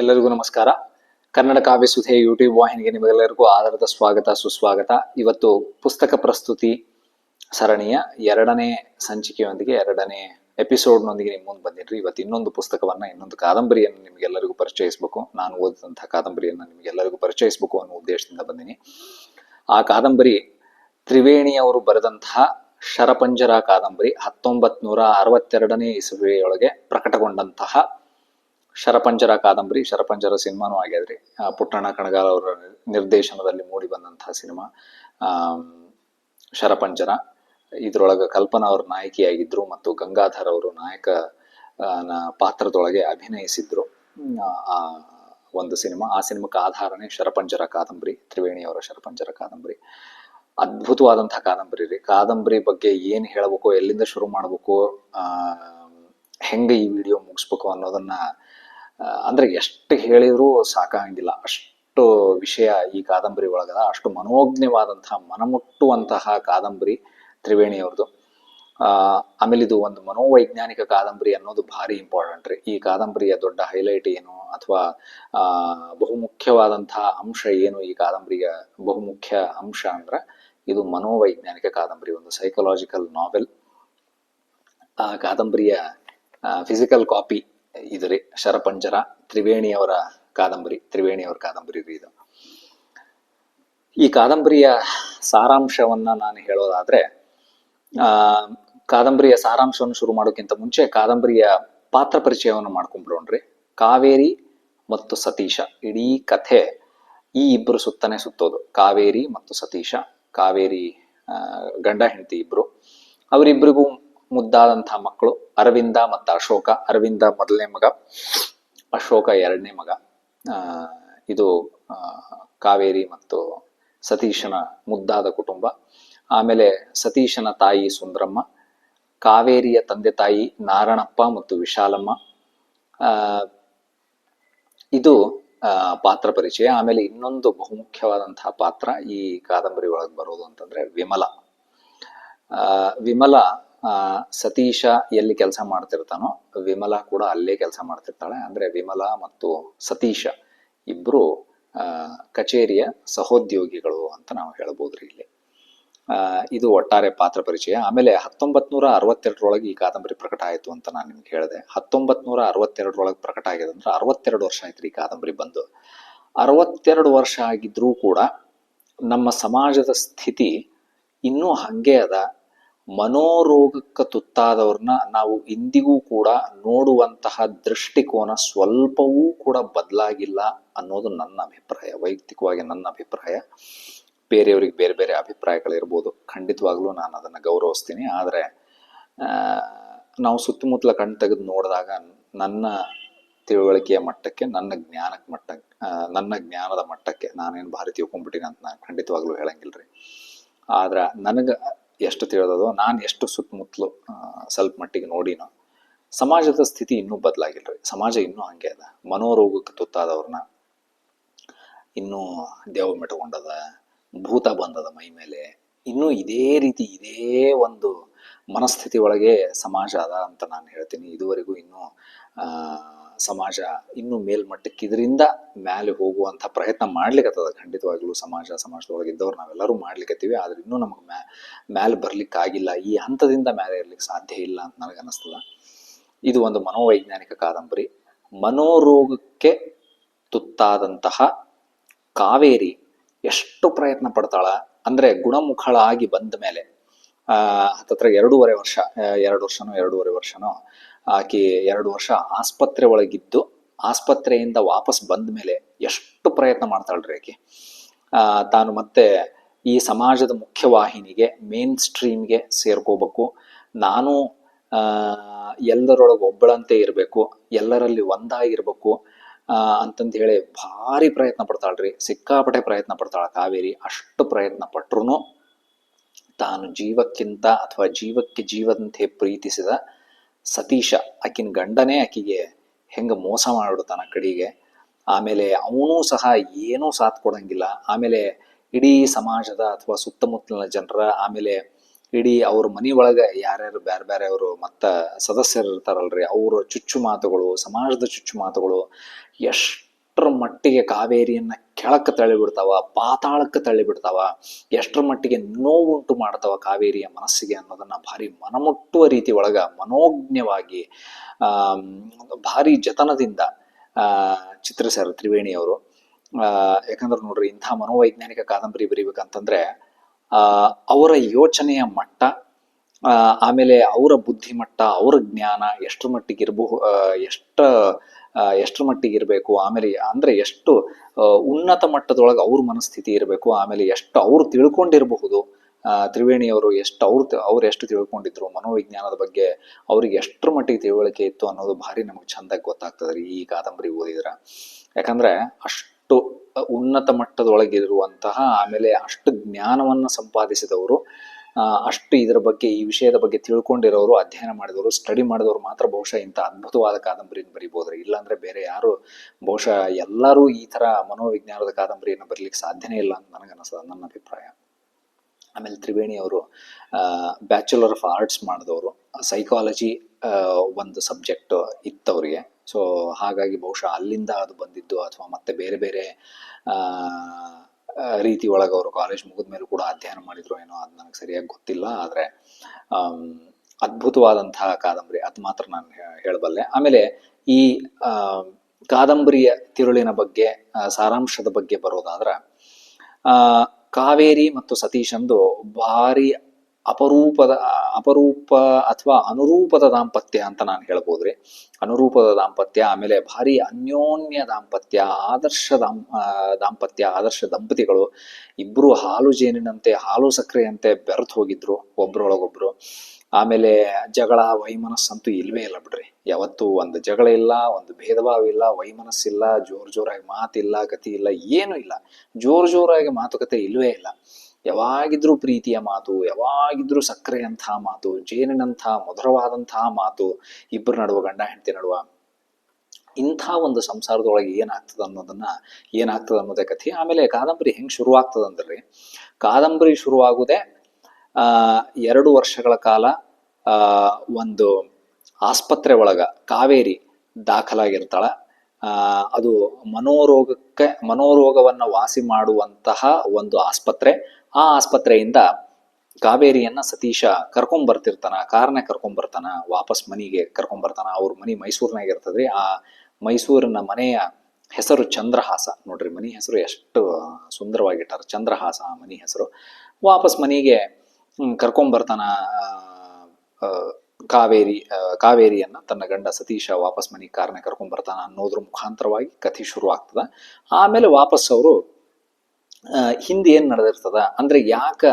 ಎಲ್ಲರಿಗೂ ನಮಸ್ಕಾರ. ಕನ್ನಡ ಕಾವ್ಯ ಸುಧೆ ಯೂಟ್ಯೂಬ್ ವಾಹಿನಿಗೆ ನಿಮಗೆಲ್ಲರಿಗೂ ಆಧಾರದ ಸ್ವಾಗತ, ಸುಸ್ವಾಗತ. ಇವತ್ತು ಪುಸ್ತಕ ಪ್ರಸ್ತುತಿ ಸರಣಿಯ ಎರಡನೇ ಸಂಚಿಕೆಯೊಂದಿಗೆ, ಎರಡನೇ ಎಪಿಸೋಡ್ನೊಂದಿಗೆ ನಿಮ್ಮ ಮುಂದೆ ಬಂದಿದ್ರಿ ಇವತ್ತು ಇನ್ನೊಂದು ಪುಸ್ತಕವನ್ನ, ಇನ್ನೊಂದು ಕಾದಂಬರಿಯನ್ನು ನಿಮಗೆಲ್ಲರಿಗೂ ಪರಿಚಯಿಸಬೇಕು. ನಾನು ಓದಿದಂತಹ ಕಾದಂಬರಿಯನ್ನು ನಿಮಗೆಲ್ಲರಿಗೂ ಪರಿಚಯಿಸಬೇಕು ಅನ್ನೋ ಉದ್ದೇಶದಿಂದ ಬಂದಿನಿ. ಆ ಕಾದಂಬರಿ ತ್ರಿವೇಣಿಯವರು ಬರೆದಂತಹ ಶರಪಂಜರ ಕಾದಂಬರಿ ಹತ್ತೊಂಬತ್ ನೂರ ಅರವತ್ತೆರಡನೇ ಇಸವಿಯೊಳಗೆ ಪ್ರಕಟಗೊಂಡಂತಹ ಶರಪಂಜರ ಕಾದಂಬರಿ, ಶರಪಂಜರ ಸಿನಿಮಾನೂ ಆಗ್ಯಾದ್ರಿ. ಪುಟ್ಟಣ್ಣ ಕಣಗಾಲ್ ಅವರ ನಿರ್ದೇಶನದಲ್ಲಿ ಮೂಡಿ ಬಂದಂತಹ ಸಿನಿಮಾ. ಆ, ಶರಪಂಜರ. ಇದ್ರೊಳಗ ಕಲ್ಪನಾ ಅವರು ನಾಯಕಿಯಾಗಿದ್ರು ಮತ್ತು ಗಂಗಾಧರ್ ಅವರು ನಾಯಕ ಪಾತ್ರದೊಳಗೆ ಅಭಿನಯಿಸಿದ್ರು. ಆ- ಒಂದು ಸಿನಿಮಾ. ಆ ಸಿನಿಮಾಕ್ಕೆ ಆಧಾರನೇ ಶರಪಂಜರ ಕಾದಂಬರಿ, ತ್ರಿವೇಣಿ ಅವರ ಶರಪಂಜರ ಕಾದಂಬರಿ. ಅದ್ಭುತವಾದಂತಹ ಕಾದಂಬರಿ ರೀ. ಕಾದಂಬರಿ ಬಗ್ಗೆ ಏನ್ ಹೇಳಬೇಕು, ಎಲ್ಲಿಂದ ಶುರು ಮಾಡ್ಬೇಕು, ಆ, ಹೆಂಗೆ ಈ ವಿಡಿಯೋ ಮುಗಿಸ್ಬೇಕು ಅನ್ನೋದನ್ನ ಅಂದ್ರೆ ಎಷ್ಟು ಹೇಳಿದ್ರು ಸಾಕಾಗಿಲ್ಲ ಅಷ್ಟು ವಿಷಯ ಈ ಕಾದಂಬರಿ ಒಳಗದ, ಅಷ್ಟು ಮನೋಜ್ಞವಾದಂತಹ, ಮನಮುಟ್ಟುವಂತಹ ಕಾದಂಬರಿ ತ್ರಿವೇಣಿಯವ್ರದ್ದು ಆ, ಆಮೇಲೆ ಇದು ಒಂದು ಮನೋವೈಜ್ಞಾನಿಕ ಕಾದಂಬರಿ ಅನ್ನೋದು ಭಾರಿ ಇಂಪಾರ್ಟೆಂಟ್ ರೀ. ಈ ಕಾದಂಬರಿಯ ದೊಡ್ಡ ಹೈಲೈಟ್ ಏನು, ಅಥವಾ ಬಹುಮುಖ್ಯವಾದಂತಹ ಅಂಶ ಏನು ಈ ಕಾದಂಬರಿಯ ಬಹುಮುಖ್ಯ ಅಂಶ ಅಂದ್ರೆ ಇದು ಮನೋವೈಜ್ಞಾನಿಕ ಕಾದಂಬರಿ, ಒಂದು ಸೈಕಲಾಜಿಕಲ್ ನಾವೆಲ್ ಆ, ಕಾದಂಬರಿಯ ಫಿಸಿಕಲ್ ಕಾಪಿ ಇದು ರೀ ಶರಪಂಜರ ತ್ರಿವೇಣಿಯವರ ಕಾದಂಬರಿ ತ್ರಿವೇಣಿಯವರ ಕಾದಂಬರಿ ರೀ ಇದು. ಈ ಕಾದಂಬರಿಯ ಸಾರಾಂಶವನ್ನ ನಾನು ಹೇಳೋದಾದ್ರೆ, ಆ, ಕಾದಂಬರಿಯ ಸಾರಾಂಶವನ್ನು ಶುರು ಮಾಡೋಕ್ಕಿಂತ ಮುಂಚೆ ಕಾದಂಬರಿಯ ಪಾತ್ರ ಪರಿಚಯವನ್ನು ಮಾಡ್ಕೊಂಡ್ಬಿಡೋಣ್ರಿ. ಕಾವೇರಿ ಮತ್ತು ಸತೀಶ, ಇಡೀ ಕಥೆ ಈ ಇಬ್ಬರು ಸುತ್ತನೆ ಸುತ್ತೋದು. ಕಾವೇರಿ ಮತ್ತು ಸತೀಶ, ಕಾವೇರಿ ಗಂಡ ಹೆಂಡತಿ ಇಬ್ರು. ಅವರಿಬ್ಬರಿಗೂ ಮುದ್ದಾದಂತಹ ಮಕ್ಕಳು, ಅರವಿಂದ ಮತ್ತು ಅಶೋಕ, ಅರವಿಂದ ಮೊದಲನೇ ಮಗ, ಅಶೋಕ ಎರಡನೇ ಮಗ. ಇದು ಕಾವೇರಿ ಮತ್ತು ಸತೀಶನ ಮುದ್ದಾದ ಕುಟುಂಬ. ಆಮೇಲೆ ಸತೀಶನ ತಾಯಿ ಸುಂದರಮ್ಮ, ಕಾವೇರಿಯ ತಂದೆ ತಾಯಿ ನಾರಣಪ್ಪ ಮತ್ತು ವಿಶಾಲಮ್ಮ. ಇದು ಪಾತ್ರ ಪರಿಚಯ. ಆಮೇಲೆ ಇನ್ನೊಂದು ಬಹುಮುಖ್ಯವಾದಂತಹ ಪಾತ್ರ ಈ ಕಾದಂಬರಿ ಒಳಗೆ ಬರೋದು ಅಂತಂದ್ರೆ ವಿಮಲ. ವಿಮಲ ಸತೀಶ ಎಲ್ಲಿ ಕೆಲಸ ಮಾಡ್ತಿರ್ತಾನೋ, ವಿಮಲಾ ಕೂಡ ಅಲ್ಲೇ ಕೆಲಸ ಮಾಡ್ತಿರ್ತಾಳೆ. ಅಂದ್ರೆ ವಿಮಲಾ ಮತ್ತು ಸತೀಶ ಇಬ್ರು ಕಚೇರಿಯ ಸಹೋದ್ಯೋಗಿಗಳು ಅಂತ ನಾವು ಹೇಳ್ಬೋದ್ರಿ ಇಲ್ಲಿ. ಇದು ಒಟ್ಟಾರೆ ಪಾತ್ರ ಪರಿಚಯ. ಆಮೇಲೆ ಹತ್ತೊಂಬತ್ ನೂರ ಅರವತ್ತೆರಡರೊಳಗೆ ಈ ಕಾದಂಬರಿ ಪ್ರಕಟ ಆಯಿತು ಅಂತ ನಾನು ನಿಮ್ಗೆ ಹೇಳಿದೆ. ಹತ್ತೊಂಬತ್ ನೂರ ಅರವತ್ತೆರಡರೊಳಗೆ ಪ್ರಕಟ ಆಗಿದೆ ಅಂದ್ರೆ ಅರವತ್ತೆರಡು ವರ್ಷ ಆಯ್ತು ಈ ಕಾದಂಬರಿ ಬಂದು. ಅರವತ್ತೆರಡು ವರ್ಷ ಆಗಿದ್ರೂ ಕೂಡ ನಮ್ಮ ಸಮಾಜದ ಸ್ಥಿತಿ ಇನ್ನೂ ಹಂಗೆ ಅದ. ಮನೋರೋಗಕ್ಕೆ ತುತ್ತಾದವ್ರನ್ನ ನಾವು ಇಂದಿಗೂ ಕೂಡ ನೋಡುವಂತಹ ದೃಷ್ಟಿಕೋನ ಸ್ವಲ್ಪವೂ ಕೂಡ ಬದಲಾಗಿಲ್ಲ ಅನ್ನೋದು ನನ್ನ ಅಭಿಪ್ರಾಯ, ವೈಯಕ್ತಿಕವಾಗಿ ನನ್ನ ಅಭಿಪ್ರಾಯ. ಬೇರೆಯವ್ರಿಗೆ ಬೇರೆ ಬೇರೆ ಅಭಿಪ್ರಾಯಗಳಿರ್ಬೋದು. ಖಂಡಿತವಾಗ್ಲೂ ನಾನು ಅದನ್ನು ಗೌರವಿಸ್ತೀನಿ. ಆದರೆ ನಾವು ಸುತ್ತಮುತ್ತಲ ಕಣ್ ತೆಗೆದು ನೋಡಿದಾಗ ನನ್ನ ತಿಳುವಳಿಕೆಯ ಮಟ್ಟಕ್ಕೆ, ನನ್ನ ಜ್ಞಾನಕ್ಕೆ ಮಟ್ಟ ನನ್ನ ಜ್ಞಾನದ ಮಟ್ಟಕ್ಕೆ ನಾನೇನು ಭಾರಿ ತಿಳ್ಕೊಂಡ್ಬಿಟ್ಟಿನಿ ಅಂತ ನಾನು ಖಂಡಿತವಾಗ್ಲೂ ಹೇಳಂಗಿಲ್ರಿ. ಆದ್ರೆ, ನನಗೆ ಎಷ್ಟು ತಿಳಿದದು, ನಾನು ಎಷ್ಟು ಸುತ್ತಮುತ್ತಲು ಸ್ವಲ್ಪ ಮಟ್ಟಿಗೆ ನೋಡಿನೋ, ಸಮಾಜದ ಸ್ಥಿತಿ ಇನ್ನೂ ಬದಲಾಗಿಲ್ರಿ. ಸಮಾಜ ಇನ್ನೂ ಹಂಗೆ ಅದ. ಮನೋರೋಗಕ್ಕೆ ತುತ್ತಾದವ್ರನ್ನ ಇನ್ನೂ ದೇವ ಮೆಟ್ಕೊಂಡದ ಭೂತ ಬಂದದ ಮೈ ಮೇಲೆ. ಇನ್ನೂ ಇದೇ ರೀತಿ ಇದೇ ಒಂದು ಮನಸ್ಥಿತಿ ಒಳಗೆ ಸಮಾಜ ಅದ ಅಂತ ನಾನು ಹೇಳ್ತೀನಿ. ಇದುವರೆಗೂ ಇನ್ನೂ ಸಮಾಜ ಇನ್ನೂ ಮೇಲ್ಮಟ್ಟಕ್ಕೆ ಇದರಿಂದ ಮ್ಯಾಲೆ ಹೋಗುವಂಥ ಪ್ರಯತ್ನ ಮಾಡ್ಲಿಕ್ಕತ್ತದ ಖಂಡಿತವಾಗ್ಲೂ ಸಮಾಜ, ಸಮಾಜದೊಳಗೆ ಇದ್ದವ್ರು ನಾವೆಲ್ಲರೂ ಮಾಡ್ಲಿಕ್ಕತ್ತೀವಿ ಆದ್ರೆ ಇನ್ನೂ ನಮಗೆ ಮ್ಯಾ, ಮ್ಯಾಲೆ ಬರ್ಲಿಕ್ಕಾಗಿಲ್ಲ. ಈ ಹಂತದಿಂದ ಮ್ಯಾಲೆ ಇರ್ಲಿಕ್ಕೆ ಸಾಧ್ಯ ಇಲ್ಲ ಅಂತ ನನಗೆ ಅನಿಸ್ತದ ಇದು ಒಂದು ಮನೋವೈಜ್ಞಾನಿಕ ಕಾದಂಬರಿ. ಮನೋರೋಗಕ್ಕೆ ತುತ್ತಾದಂತಹ ಕಾವೇರಿ ಎಷ್ಟು ಪ್ರಯತ್ನ ಪಡ್ತಾಳ? ಅಂದ್ರೆ ಗುಣಮುಖಳಾಗಿ ಬಂದ ಮೇಲೆ, ಆ, ಹತ್ತತ್ರ ಎರಡೂವರೆ ವರ್ಷ ಎರಡು ವರ್ಷನೋ, ಎರಡೂವರೆ ವರ್ಷನೋ ಆಕೆ ಎರಡು ವರ್ಷ ಆಸ್ಪತ್ರೆ ಒಳಗಿದ್ದು ಆಸ್ಪತ್ರೆಯಿಂದ ವಾಪಸ್ ಬಂದ ಮೇಲೆ ಎಷ್ಟು ಪ್ರಯತ್ನ ಮಾಡ್ತಾಳ್ರಿ ಆಕೆ? ತಾನು ಮತ್ತೆ ಈ ಸಮಾಜದ ಮುಖ್ಯವಾಹಿನಿಗೆ ಮೇನ್ ಸ್ಟ್ರೀಮ್ಗೆ ಸೇರ್ಕೋಬೇಕು. ನಾನು ಎಲ್ಲರೊಳಗೆ ಒಬ್ಬಳಂತೆ ಇರಬೇಕು, ಎಲ್ಲರಲ್ಲಿ ಒಂದಾಗಿರ್ಬೇಕು ಅಂತಂದು ಹೇಳಿ ಭಾರಿ ಪ್ರಯತ್ನ ಪಡ್ತಾಳ್ರಿ. ಸಿಕ್ಕಾಪಟ್ಟೆ ಪ್ರಯತ್ನ ಪಡ್ತಾಳ ಕಾವೇರಿ. ಅಷ್ಟು ಪ್ರಯತ್ನ ಪಟ್ರು ತಾನು ಜೀವಕ್ಕಿಂತ ಅಥವಾ ಜೀವಕ್ಕೆ ಜೀವದಂತೆ ಪ್ರೀತಿಸಿದ ಸತೀಶ ಆಕಿನ ಗಂಡನೇ ಆಕಿಗೆ ಹೆಂಗ ಮೋಸ ಮಾಡಿಬಿಡ್ತಾನ ಕಡೆಗೆ. ಆಮೇಲೆ ಅವನು ಸಹ ಏನೂ ಸಾಥ್ ಕೊಡಂಗಿಲ್ಲ. ಆಮೇಲೆ ಇಡೀ ಸಮಾಜದ ಅಥವಾ ಸುತ್ತಮುತ್ತಲಿನ ಜನರ ಆಮೇಲೆ ಇಡೀ ಅವ್ರ ಮನೆ ಒಳಗೆ ಯಾರ್ಯಾರು ಬೇರೆ ಅವರು ಮತ್ತ ಸದಸ್ಯರು ಇರ್ತಾರಲ್ರಿ ಅವ್ರ ಚುಚ್ಚು ಮಾತುಗಳು ಸಮಾಜದ ಚುಚ್ಚು ಮಾತುಗಳು ಎಷ್ಟು ಮಟ್ಟಿಗೆ ಕಾವೇರಿಯನ್ನ ಕೆಳಕ್ಕೆ ತಳ್ಳಿಬಿಡ್ತಾವ, ಪಾತಾಳಕ್ಕೆ ತಳ್ಳಿಬಿಡ್ತಾವ, ಎಷ್ಟರ ಮಟ್ಟಿಗೆ ನೋವುಂಟು ಮಾಡ್ತಾವ ಕಾವೇರಿಯ ಮನಸ್ಸಿಗೆ ಅನ್ನೋದನ್ನ ಭಾರಿ ಮನಮುಟ್ಟುವ ರೀತಿ ಒಳಗ ಮನೋಜ್ಞವಾಗಿ, ಆ, ಭಾರಿ ಜತನದಿಂದ, ಆ, ಚಿತ್ರಿಸ್ಯಾರ ತ್ರಿವೇಣಿಯವರು ಆ, ಯಾಕಂದ್ರೆ ನೋಡ್ರಿ ಇಂಥ ಮನೋವೈಜ್ಞಾನಿಕ ಕಾದಂಬರಿ ಬರೀಬೇಕಂತಂದ್ರೆ, ಆ, ಅವರ ಯೋಚನೆಯ ಮಟ್ಟ ಆಮೇಲೆ ಅವರ ಬುದ್ಧಿಮಟ್ಟ, ಅವರ ಜ್ಞಾನ ಎಷ್ಟರ ಮಟ್ಟಿಗೆ ಇರಬಹು ಎಷ್ಟ ಎಷ್ಟ್ರ ಮಟ್ಟಿಗೆ ಇರಬೇಕು ಆಮೇಲೆ ಅಂದ್ರೆ ಎಷ್ಟು ಉನ್ನತ ಮಟ್ಟದೊಳಗೆ ಅವ್ರ ಮನಸ್ಥಿತಿ ಇರಬೇಕು, ಆಮೇಲೆ ಎಷ್ಟು ಅವ್ರು ತಿಳ್ಕೊಂಡಿರಬಹುದು ತ್ರಿವೇಣಿಯವರು ಎಷ್ಟು ಅವ್ರು ಅವ್ರು ಎಷ್ಟು ತಿಳ್ಕೊಂಡಿದ್ರು, ಮನೋವಿಜ್ಞಾನದ ಬಗ್ಗೆ ಅವ್ರಿಗೆ ಎಷ್ಟರ ಮಟ್ಟಿಗೆ ತಿಳುವಳಿಕೆ ಇತ್ತು ಅನ್ನೋದು ಭಾರಿ ನಮಗೆ ಚಂದಾಗಿ ಗೊತ್ತಾಗ್ತದೆ ರೀ ಈ ಕಾದಂಬರಿ ಓದಿದ್ರ. ಯಾಕಂದ್ರೆ ಅಷ್ಟು, ಉನ್ನತ ಮಟ್ಟದೊಳಗಿರುವಂತಹ, ಆಮೇಲೆ ಅಷ್ಟು ಜ್ಞಾನವನ್ನ ಸಂಪಾದಿಸಿದವರು ಅಷ್ಟು ಇದರ ಬಗ್ಗೆ ಈ ವಿಷಯದ ಬಗ್ಗೆ ತಿಳ್ಕೊಂಡಿರೋರು, ಅಧ್ಯಯನ ಮಾಡಿದವರು ಸ್ಟಡಿ ಮಾಡಿದವರು ಮಾತ್ರ ಬಹುಶಃ ಇಂಥ ಅದ್ಭುತವಾದ ಕಾದಂಬರಿಯನ್ನು ಬರಿಬೋದ್ರಿ. ಇಲ್ಲಾಂದ್ರೆ ಬೇರೆ ಯಾರು ಬಹುಶಃ ಎಲ್ಲರೂ ಈ ತರ ಮನೋವಿಜ್ಞಾನದ ಕಾದಂಬರಿಯನ್ನು ಬರಲಿಕ್ಕೆ ಸಾಧ್ಯನೇ ಇಲ್ಲ ಅಂತ ನನಗನ್ನಿಸ್ತದೆ, ನನ್ನ ಅಭಿಪ್ರಾಯ. ಆಮೇಲೆ ತ್ರಿವೇಣಿ ಅವರು ಬ್ಯಾಚುಲರ್ ಆಫ್ ಆರ್ಟ್ಸ್ ಮಾಡಿದವರು. ಸೈಕಾಲಜಿ ಒಂದು ಸಬ್ಜೆಕ್ಟ್ ಇತ್ತವರಿಗೆ. ಸೊ ಹಾಗಾಗಿ ಬಹುಶಃ ಅಲ್ಲಿಂದ ಅದು ಬಂದಿದ್ದು ಅಥವಾ ಮತ್ತೆ ಬೇರೆ ಬೇರೆ ರೀತಿ ಒಳಗೆ ಅವರು ಕಾಲೇಜ್ ಮುಗಿದ ಮೇಲೆ ಕೂಡ ಅಧ್ಯಯನ ಮಾಡಿದ್ರು ಏನೋ ಅದು ನನಗೆ ಸರಿಯಾಗಿ ಗೊತ್ತಿಲ್ಲ, ಆದರೆ ಅದ್ಭುತವಾದಂತಹ ಕಾದಂಬರಿ. ಅದು ಮಾತ್ರ ನಾನು ಹೇಳಬಲ್ಲೆ. ಆಮೇಲೆ ಈ ಕಾದಂಬರಿಯ ತಿರುಳಿನ ಬಗ್ಗೆ ಸಾರಾಂಶದ ಬಗ್ಗೆ ಬರೋದಾದ್ರೆ ಕಾವೇರಿ ಮತ್ತು ಸತೀಶಂದು ಭಾರಿ ಅಪರೂಪದ, ಅಪರೂಪ ಅಥವಾ ಅನುರೂಪದ ದಾಂಪತ್ಯ ಅಂತ ನಾನು ಹೇಳ್ಬೋದ್ರಿ. ಅನುರೂಪದ ದಾಂಪತ್ಯ, ಆಮೇಲೆ ಭಾರಿ ಅನ್ಯೋನ್ಯ ದಾಂಪತ್ಯ, ಆದರ್ಶ ದಾಂ ದಾಂಪತ್ಯ, ಆದರ್ಶ ದಂಪತಿಗಳು ಇಬ್ಬರು ಹಾಲು ಜೇನಿನಂತೆ, ಹಾಲು ಸಕ್ಕರೆಯಂತೆ ಬೆರೆತು ಹೋಗಿದ್ರು ಒಬ್ರೊಳಗೊಬ್ರು. ಆಮೇಲೆ ಜಗಳ, ವೈಮನಸ್ಸಂತೂ ಇಲ್ವೇ ಇಲ್ಲ ಬಿಡ್ರಿ. ಯಾವತ್ತೂ ಒಂದು ಜಗಳ ಇಲ್ಲ, ಒಂದು ಭೇದ ಭಾವ ಇಲ್ಲ, ವೈಮನಸ್ಸಿಲ್ಲ, ಜೋರ್ ಜೋರಾಗಿ ಮಾತಿಲ್ಲ, ಗತಿ ಇಲ್ಲ, ಏನೂ ಇಲ್ಲ. ಜೋರ್ ಜೋರಾಗಿ ಮಾತುಕತೆ ಇಲ್ವೇ ಇಲ್ಲ. ಯಾವಾಗಿದ್ರೂ ಪ್ರೀತಿಯ ಮಾತು, ಯಾವಾಗಿದ್ರೂ ಸಕ್ಕರೆಯಂತಹ ಮಾತು, ಜೇನಿನಂಥ ಮಧುರವಾದಂತಹ ಮಾತು, ಇಬ್ಬರು ನಡುವ ಗಂಡ ಹೆಂಡತಿ ನಡುವ ಇಂಥ ಒಂದು ಸಂಸಾರದೊಳಗೆ ಏನಾಗ್ತದೆ ಅನ್ನೋದನ್ನ ಏನಾಗ್ತದೆ ಅನ್ನೋದೇ ಕಥೆ. ಆಮೇಲೆ ಕಾದಂಬರಿ ಹೆಂಗ್ ಶುರು ಆಗ್ತದಂದ್ರಿ ಕಾದಂಬರಿ ಶುರುವಾಗುವುದೇ ಆ, ಎರಡು ವರ್ಷಗಳ ಕಾಲ ಒಂದು ಆಸ್ಪತ್ರೆ ಒಳಗ ಕಾವೇರಿ ದಾಖಲಾಗಿರ್ತಾಳ. ಅದು ಮನೋರೋಗಕ್ಕೆ ಮನೋರೋಗವನ್ನ ವಾಸಿ ಮಾಡುವಂತಹ ಒಂದು ಆಸ್ಪತ್ರೆ. ಆ ಆಸ್ಪತ್ರೆಯಿಂದ ಕಾವೇರಿಯನ್ನ ಸತೀಶ ಕರ್ಕೊಂಡ್ ಬರ್ತಿರ್ತಾನ ಕಾರ್ನ ಕರ್ಕೊಂಡ್ ಬರ್ತಾನ ವಾಪಸ್ ಮನೆಗೆ ಕರ್ಕೊಂಡ್ ಬರ್ತಾನ ಅವ್ರ ಮನೆ ಮೈಸೂರಿನಾಗ ಇರ್ತದ್ರಿ. ಆ ಮೈಸೂರಿನ ಮನೆಯ ಹೆಸರು ಚಂದ್ರಹಾಸ. ನೋಡ್ರಿ ಮನಿ ಹೆಸರು ಎಷ್ಟು ಸುಂದರವಾಗಿಟ್ಟಾರ. ಚಂದ್ರಹಾಸ ಆ ಮನಿ ಹೆಸರು. ವಾಪಸ್ ಮನೆಗೆ ಕರ್ಕೊಂಬರ್ತಾನ ಕಾವೇರಿ ಕಾವೇರಿಯನ್ನ, ತನ್ನ ಗಂಡ ಸತೀಶ ವಾಪಸ್ ಮನೆಗೆ ಕಾರ್ನ ಕರ್ಕೊಂಡ್ ಬರ್ತಾನ ಅನ್ನೋದ್ರ ಮುಖಾಂತರವಾಗಿ ಕಥೆ ಶುರು ಆಗ್ತದ ಆಮೇಲೆ ವಾಪಸ್ ಅವರು ಹಿಂದೆ ಏನ್ ನಡೆದಿರ್ತದ? ಅಂದ್ರೆ ಯಾಕ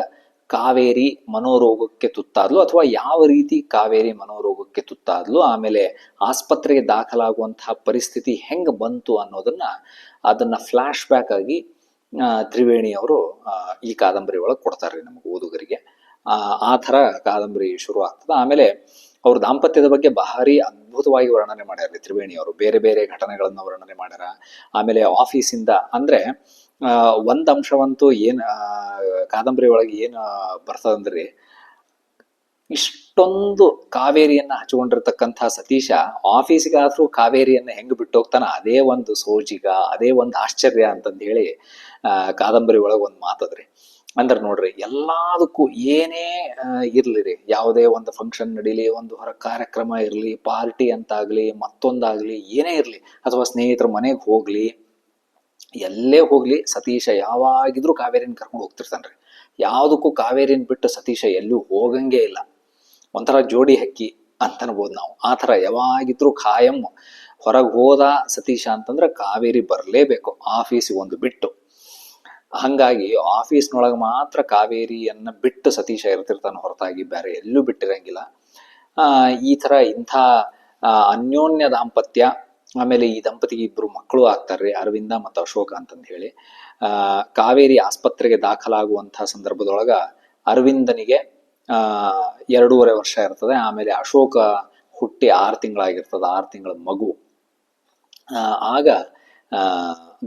ಕಾವೇರಿ ಮನೋರೋಗಕ್ಕೆ ತುತ್ತಾದ್ಲು ಅಥವಾ ಯಾವ ರೀತಿ ಕಾವೇರಿ ಮನೋರೋಗಕ್ಕೆ ತುತ್ತಾದ್ಲು? ಆಮೇಲೆ ಆಸ್ಪತ್ರೆಗೆ ದಾಖಲಾಗುವಂತಹ ಪರಿಸ್ಥಿತಿ ಹೆಂಗ್ ಬಂತು ಅನ್ನೋದನ್ನ ಅದನ್ನ ಫ್ಲಾಶ್ ಬ್ಯಾಕ್ ಆಗಿ ತ್ರಿವೇಣಿ ಅವರು ಈ ಕಾದಂಬರಿ ಒಳಗೆ ಕೊಡ್ತಾರೆ ನಮಗೆ ಓದುಗರಿಗೆ. ಆ ಥರ ಕಾದಂಬರಿ ಶುರು ಆಗ್ತದೆ. ಆಮೇಲೆ ಅವ್ರ ದಾಂಪತ್ಯದ ಬಗ್ಗೆ ಭಾರಿ ಅದ್ಭುತವಾಗಿ ವರ್ಣನೆ ಮಾಡ್ಯಾರ ತ್ರಿವೇಣಿ ಅವರು. ಬೇರೆ ಬೇರೆ ಘಟನೆಗಳನ್ನು ವರ್ಣನೆ ಮಾಡ್ಯಾರ. ಆಮೇಲೆ ಆಫೀಸಿಂದ ಅಂದ್ರೆ ಒಂದ್ ಅಂಶವಂತೂ ಏನ್ ಕಾದಂಬರಿ ಒಳಗೆ ಏನ್ ಬರ್ತದಂದ್ರಿ? ಇಷ್ಟೊಂದು ಕಾವೇರಿಯನ್ನ ಹಚ್ಕೊಂಡಿರ್ತಕ್ಕಂಥ ಸತೀಶ ಆಫೀಸಿಗಾದ್ರೂ ಕಾವೇರಿಯನ್ನ ಹೆಂಗ್ ಬಿಟ್ಟು ಹೋಗ್ತಾನ ಅದೇ ಒಂದು ಸೋಜಿಗ, ಅದೇ ಒಂದು ಆಶ್ಚರ್ಯ ಅಂತಂದು ಹೇಳಿ ಕಾದಂಬರಿ ಒಳಗೆ ಒಂದು ಮಾತದ್ರಿ. ಅಂದ್ರೆ ನೋಡ್ರಿ, ಎಲ್ಲದಕ್ಕೂ ಏನೇ ಇರ್ಲಿ ರೀ ಯಾವುದೇ ಒಂದು ಫಂಕ್ಷನ್ ನಡೀಲಿ, ಒಂದು ಹೊರ ಕಾರ್ಯಕ್ರಮ ಇರ್ಲಿ ಪಾರ್ಟಿ ಅಂತಾಗ್ಲಿ, ಮತ್ತೊಂದಾಗ್ಲಿ, ಏನೇ ಇರ್ಲಿ, ಅಥವಾ ಸ್ನೇಹಿತರ ಮನೆಗೆ ಹೋಗ್ಲಿ ಎಲ್ಲೇ ಹೋಗ್ಲಿ ಸತೀಶ ಯಾವಾಗಿದ್ರೂ ಕಾವೇರಿನ ಕರ್ಕೊಂಡು ಹೋಗ್ತಿರ್ತಾನ್ರಿ. ಯಾವುದಕ್ಕೂ ಕಾವೇರಿನ ಬಿಟ್ಟು ಸತೀಶ ಎಲ್ಲೂ ಹೋಗಂಗೇ ಇಲ್ಲ. ಒಂಥರ ಜೋಡಿ ಹಕ್ಕಿ ಅಂತ ಅನ್ಬೋದು ನಾವು. ಆ ಥರ ಯಾವಾಗಿದ್ರೂ ಖಾಯಂ ಹೊರಗೆ ಹೋದ ಸತೀಶ ಅಂತಂದ್ರೆ ಕಾವೇರಿ ಬರಲೇಬೇಕು ಆಫೀಸಿಗೆ ಒಂದು ಬಿಟ್ಟು. ಹಂಗಾಗಿ ಆಫೀಸ್ನೊಳಗೆ ಮಾತ್ರ ಕಾವೇರಿಯನ್ನು ಬಿಟ್ಟು ಸತೀಶ ಇರ್ತಿರ್ತಾನೆ ಹೊರತಾಗಿ ಬೇರೆ ಎಲ್ಲೂ ಬಿಟ್ಟಿರಂಗಿಲ್ಲ. ಈ ಥರ ಇಂಥ ಅನ್ಯೋನ್ಯ ದಾಂಪತ್ಯ ಆಮೇಲೆ ಈ ದಂಪತಿಗೆ ಇಬ್ರು ಮಕ್ಕಳು ಆಗ್ತಾರ್ರಿ, ಅರವಿಂದ ಮತ್ತು ಅಶೋಕ ಅಂತಂದು ಹೇಳಿ ಕಾವೇರಿ ಆಸ್ಪತ್ರೆಗೆ ದಾಖಲಾಗುವಂತಹ ಸಂದರ್ಭದೊಳಗ ಅರವಿಂದನಿಗೆ ಎರಡೂವರೆ ವರ್ಷ ಇರ್ತದೆ. ಆಮೇಲೆ ಅಶೋಕ ಹುಟ್ಟಿ ಆರು ತಿಂಗಳಾಗಿರ್ತದೆ, ಆರು ತಿಂಗಳ ಮಗು. ಆಗ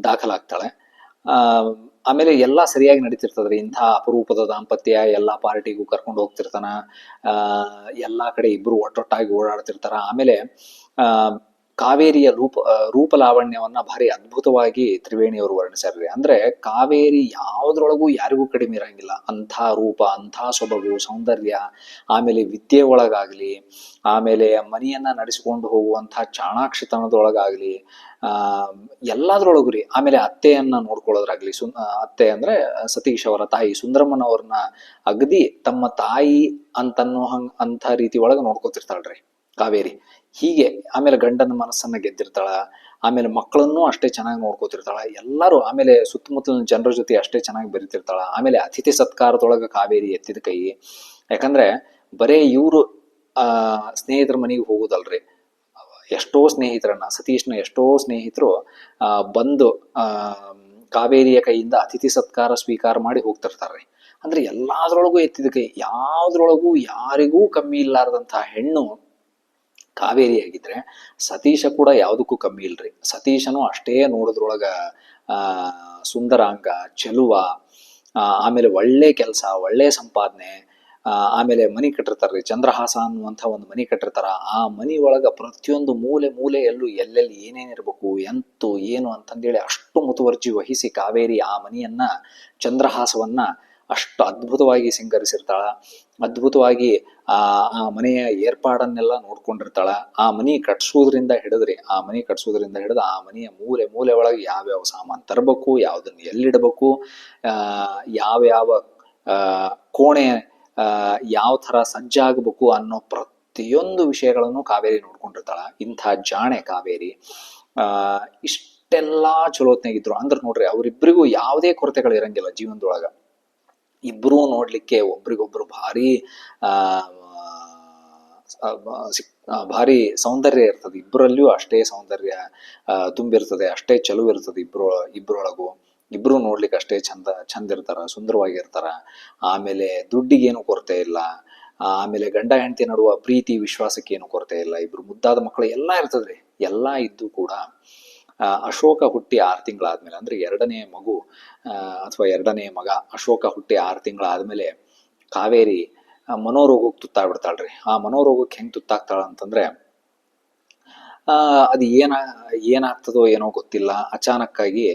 ದಾಖಲಾಗ್ತಾಳೆ. ಆಮೇಲೆ ಎಲ್ಲ ಸರಿಯಾಗಿ ನಡೀತಿರ್ತದ್ರಿ. ಇಂಥ ಅಪರೂಪದ ದಾಂಪತ್ಯ, ಎಲ್ಲ ಪಾರ್ಟಿಗೂ ಕರ್ಕೊಂಡು ಹೋಗ್ತಿರ್ತಾನ. ಎಲ್ಲ ಕಡೆ ಇಬ್ರು ಒಟ್ಟೊಟ್ಟಾಗಿ ಓಡಾಡ್ತಿರ್ತಾರ. ಆಮೇಲೆ ಕಾವೇರಿಯ ರೂಪ ರೂಪಲಾವಣ್ಯವನ್ನ ರೂಪ ಲಾವಣ್ಯವನ್ನ ಭಾರಿ ಅದ್ಭುತವಾಗಿ ತ್ರಿವೇಣಿಯವರು ವರ್ಣಿಸ್ಯಾರ್ರಿ ಅಂದ್ರೆ ಕಾವೇರಿ ಯಾವ್ದ್ರೊಳಗೂ ಯಾರಿಗೂ ಕಡಿಮೆ ಇರಂಗಿಲ್ಲ. ಅಂಥ ರೂಪ, ಅಂಥ ಸೊಬಗು ಸೌಂದರ್ಯ, ಆಮೇಲೆ ವಿದ್ಯೆ ಒಳಗಾಗ್ಲಿ, ಆಮೇಲೆ ಮನೆಯನ್ನ ನಡೆಸಿಕೊಂಡು ಹೋಗುವಂಥ ಚಾಣಾಕ್ಷಿತನದೊಳಗಾಗ್ಲಿ, ಆ, ಎಲ್ಲಾದ್ರೊಳಗು ರೀ. ಆಮೇಲೆ ಅತ್ತೆಯನ್ನ ನೋಡ್ಕೊಳ್ಳೋದ್ರಾಗ್ಲಿ, ಸುನ್ ಅತ್ತೆ ಅಂದ್ರೆ ಸತೀಶ್ ಅವರ ತಾಯಿ ಸುಂದರಮ್ಮನವ್ರನ್ನ ಅಗದಿ ತಮ್ಮ ತಾಯಿ ಅಂತನ್ನೋ ಹಂಗ್ ಅಂತ ರೀತಿ ಒಳಗ ನೋಡ್ಕೋತಿರ್ತಾಳ್ರಿ ಕಾವೇರಿ. ಹೀಗೆ ಆಮೇಲೆ ಗಂಡನ ಮನಸ್ಸನ್ನ ಗೆದ್ದಿರ್ತಾಳ, ಆಮೇಲೆ ಮಕ್ಕಳನ್ನೂ ಅಷ್ಟೇ ಚೆನ್ನಾಗಿ ನೋಡ್ಕೋತಿರ್ತಾಳ, ಎಲ್ಲರೂ ಆಮೇಲೆ ಸುತ್ತಮುತ್ತಲಿನ ಜನರ ಜೊತೆ ಅಷ್ಟೇ ಚೆನ್ನಾಗಿ ಬೆರಿತಿರ್ತಾಳ, ಆಮೇಲೆ ಅತಿಥಿ ಸತ್ಕಾರದೊಳಗೆ ಕಾವೇರಿ ಎತ್ತಿದ ಕೈ. ಯಾಕಂದ್ರೆ ಬರೇ ಇವರು, ಆ, ಸ್ನೇಹಿತರ ಮನೆಗೆ ಹೋಗುದಲ್ರಿ. ಎಷ್ಟೋ ಸ್ನೇಹಿತರನ್ನ, ಸತೀಶ್ನ ಎಷ್ಟೋ ಸ್ನೇಹಿತರು ಬಂದು, ಆ, ಕಾವೇರಿಯ ಕೈಯಿಂದ ಅತಿಥಿ ಸತ್ಕಾರ ಸ್ವೀಕಾರ ಮಾಡಿ ಹೋಗ್ತಿರ್ತಾರ್ರಿ. ಅಂದ್ರೆ ಎಲ್ಲಾದ್ರೊಳಗೂ ಎತ್ತಿದ ಕೈ, ಯಾವ್ದ್ರೊಳಗೂ ಯಾರಿಗೂ ಕಮ್ಮಿ ಇಲ್ಲಾರ್ದಂತಹ ಹೆಣ್ಣು ಕಾವೇರಿ ಆಗಿದ್ರೆ ಸತೀಶ ಕೂಡ ಯಾವುದಕ್ಕೂ ಕಮ್ಮಿ ಇಲ್ರಿ. ಸತೀಶನು ಅಷ್ಟೇ ನೋಡೋದ್ರೊಳಗ ಸುಂದರಾಂಗ ಚೆಲುವ ಆಮೇಲೆ ಒಳ್ಳೆ ಕೆಲಸ, ಒಳ್ಳೆ ಸಂಪಾದನೆ ಆಮೇಲೆ ಮನಿ ಕಟ್ಟಿರ್ತಾರ್ರಿ. ಚಂದ್ರಹಾಸ ಅನ್ನುವಂಥ ಒಂದು ಮನಿ ಕಟ್ಟಿರ್ತಾರ. ಆ ಮನಿ ಒಳಗ ಪ್ರತಿಯೊಂದು ಮೂಲೆ ಮೂಲೆಯಲ್ಲೂ ಎಲ್ಲೆಲ್ಲಿ ಏನೇನಿರ್ಬೇಕು ಎಂತು, ಏನು ಅಂತಂದೇಳಿ ಅಷ್ಟು ಮುತುವರ್ಜಿ ವಹಿಸಿ ಕಾವೇರಿ ಆ ಮನಿಯನ್ನ, ಚಂದ್ರಹಾಸವನ್ನ ಅಷ್ಟು ಅದ್ಭುತವಾಗಿ ಸಿಂಗರಿಸಿರ್ತಾಳ, ಅದ್ಭುತವಾಗಿ ಆ ಆ ಮನೆಯ ಏರ್ಪಾಡನ್ನೆಲ್ಲ ನೋಡ್ಕೊಂಡಿರ್ತಾಳ, ಆ ಮನಿ ಕಟ್ಸೋದ್ರಿಂದ ಹಿಡಿದ್ರಿ, ಆ ಮನಿ ಕಟ್ಸೋದ್ರಿಂದ ಹಿಡಿದು ಆ ಮನೆಯ ಮೂಲೆ ಮೂಲೆ ಒಳಗೆ ಯಾವ್ಯಾವ ಸಾಮಾನು ತರಬೇಕು, ಯಾವ್ದನ್ನ ಎಲ್ಲಿಡಬೇಕು, ಆ, ಯಾವ್ಯಾವ ಕೋಣೆ ಯಾವ ಥರ ಸಜ್ಜಾಗಬೇಕು ಅನ್ನೋ ಪ್ರತಿಯೊಂದು ವಿಷಯಗಳನ್ನು ಕಾವೇರಿ ನೋಡ್ಕೊಂಡಿರ್ತಾಳ. ಇಂಥ ಜಾಣೆ ಕಾವೇರಿ, ಆ, ಇಷ್ಟೆಲ್ಲಾ ಚಲೋತ್ನಾಗಿದ್ರು ಅಂದ್ರೆ ನೋಡ್ರಿ ಅವರಿಬ್ಬರಿಗೂ ಯಾವುದೇ ಕೊರತೆಗಳು ಇರಂಗಿಲ್ಲ ಜೀವನದೊಳಗ. ಇಬ್ರು ನೋಡಲಿಕ್ಕೆ ಒಬ್ರಿಗೊಬ್ರು ಭಾರಿ ಸಿಕ್- ಭಾರಿ ಸೌಂದರ್ಯ ಇರ್ತದೆ. ಇಬ್ಬರಲ್ಲಿಯೂ ಅಷ್ಟೇ ಸೌಂದರ್ಯ ತುಂಬಿರ್ತದೆ, ಅಷ್ಟೇ ಚಲುವು ಇರ್ತದೆ ಇಬ್ರು, ಇಬ್ರೊಳಗು. ಇಬ್ರು ನೋಡ್ಲಿಕ್ಕೆ ಅಷ್ಟೇ ಚಂದ ಚಂದ ಇರ್ತಾರ ಸುಂದರವಾಗಿರ್ತಾರ. ಆಮೇಲೆ ದುಡ್ಡಿಗೇನು ಕೊರತೆ ಇಲ್ಲ. ಆಮೇಲೆ ಗಂಡ, ಹೆಂಡತಿ ನಡುವ ಪ್ರೀತಿ ವಿಶ್ವಾಸಕ್ಕೆ ಏನು ಕೊರತೆ ಇಲ್ಲ. ಇಬ್ರು ಮುದ್ದಾದ ಮಕ್ಕಳು ಎಲ್ಲ ಇರ್ತದ್ರಿ. ಎಲ್ಲ ಇದ್ದು ಕೂಡ ಅಶೋಕ ಹುಟ್ಟಿ ಆರು ತಿಂಗಳಾದ್ಮೇಲೆ, ಅಂದ್ರೆ ಎರಡನೇ ಮಗು ಅಥವಾ ಎರಡನೇ ಮಗ ಅಶೋಕ ಹುಟ್ಟಿ ಆರು ತಿಂಗಳಾದ್ಮೇಲೆ ಕಾವೇರಿ ಮನೋರೋಗಕ್ಕೆ ತುತ್ತಾಗ್ಬಿಡ್ತಾಳ್ರಿ. ಆ ಮನೋರೋಗಕ್ಕೆ ಹೆಂಗೆ ತುತ್ತಾಗ್ತಾಳ ಅಂತಂದ್ರೆ ಅದು ಏನ, ಏನಾಗ್ತದೋ ಏನೋ ಗೊತ್ತಿಲ್ಲ. ಅಚಾನಕ್ಕಾಗಿ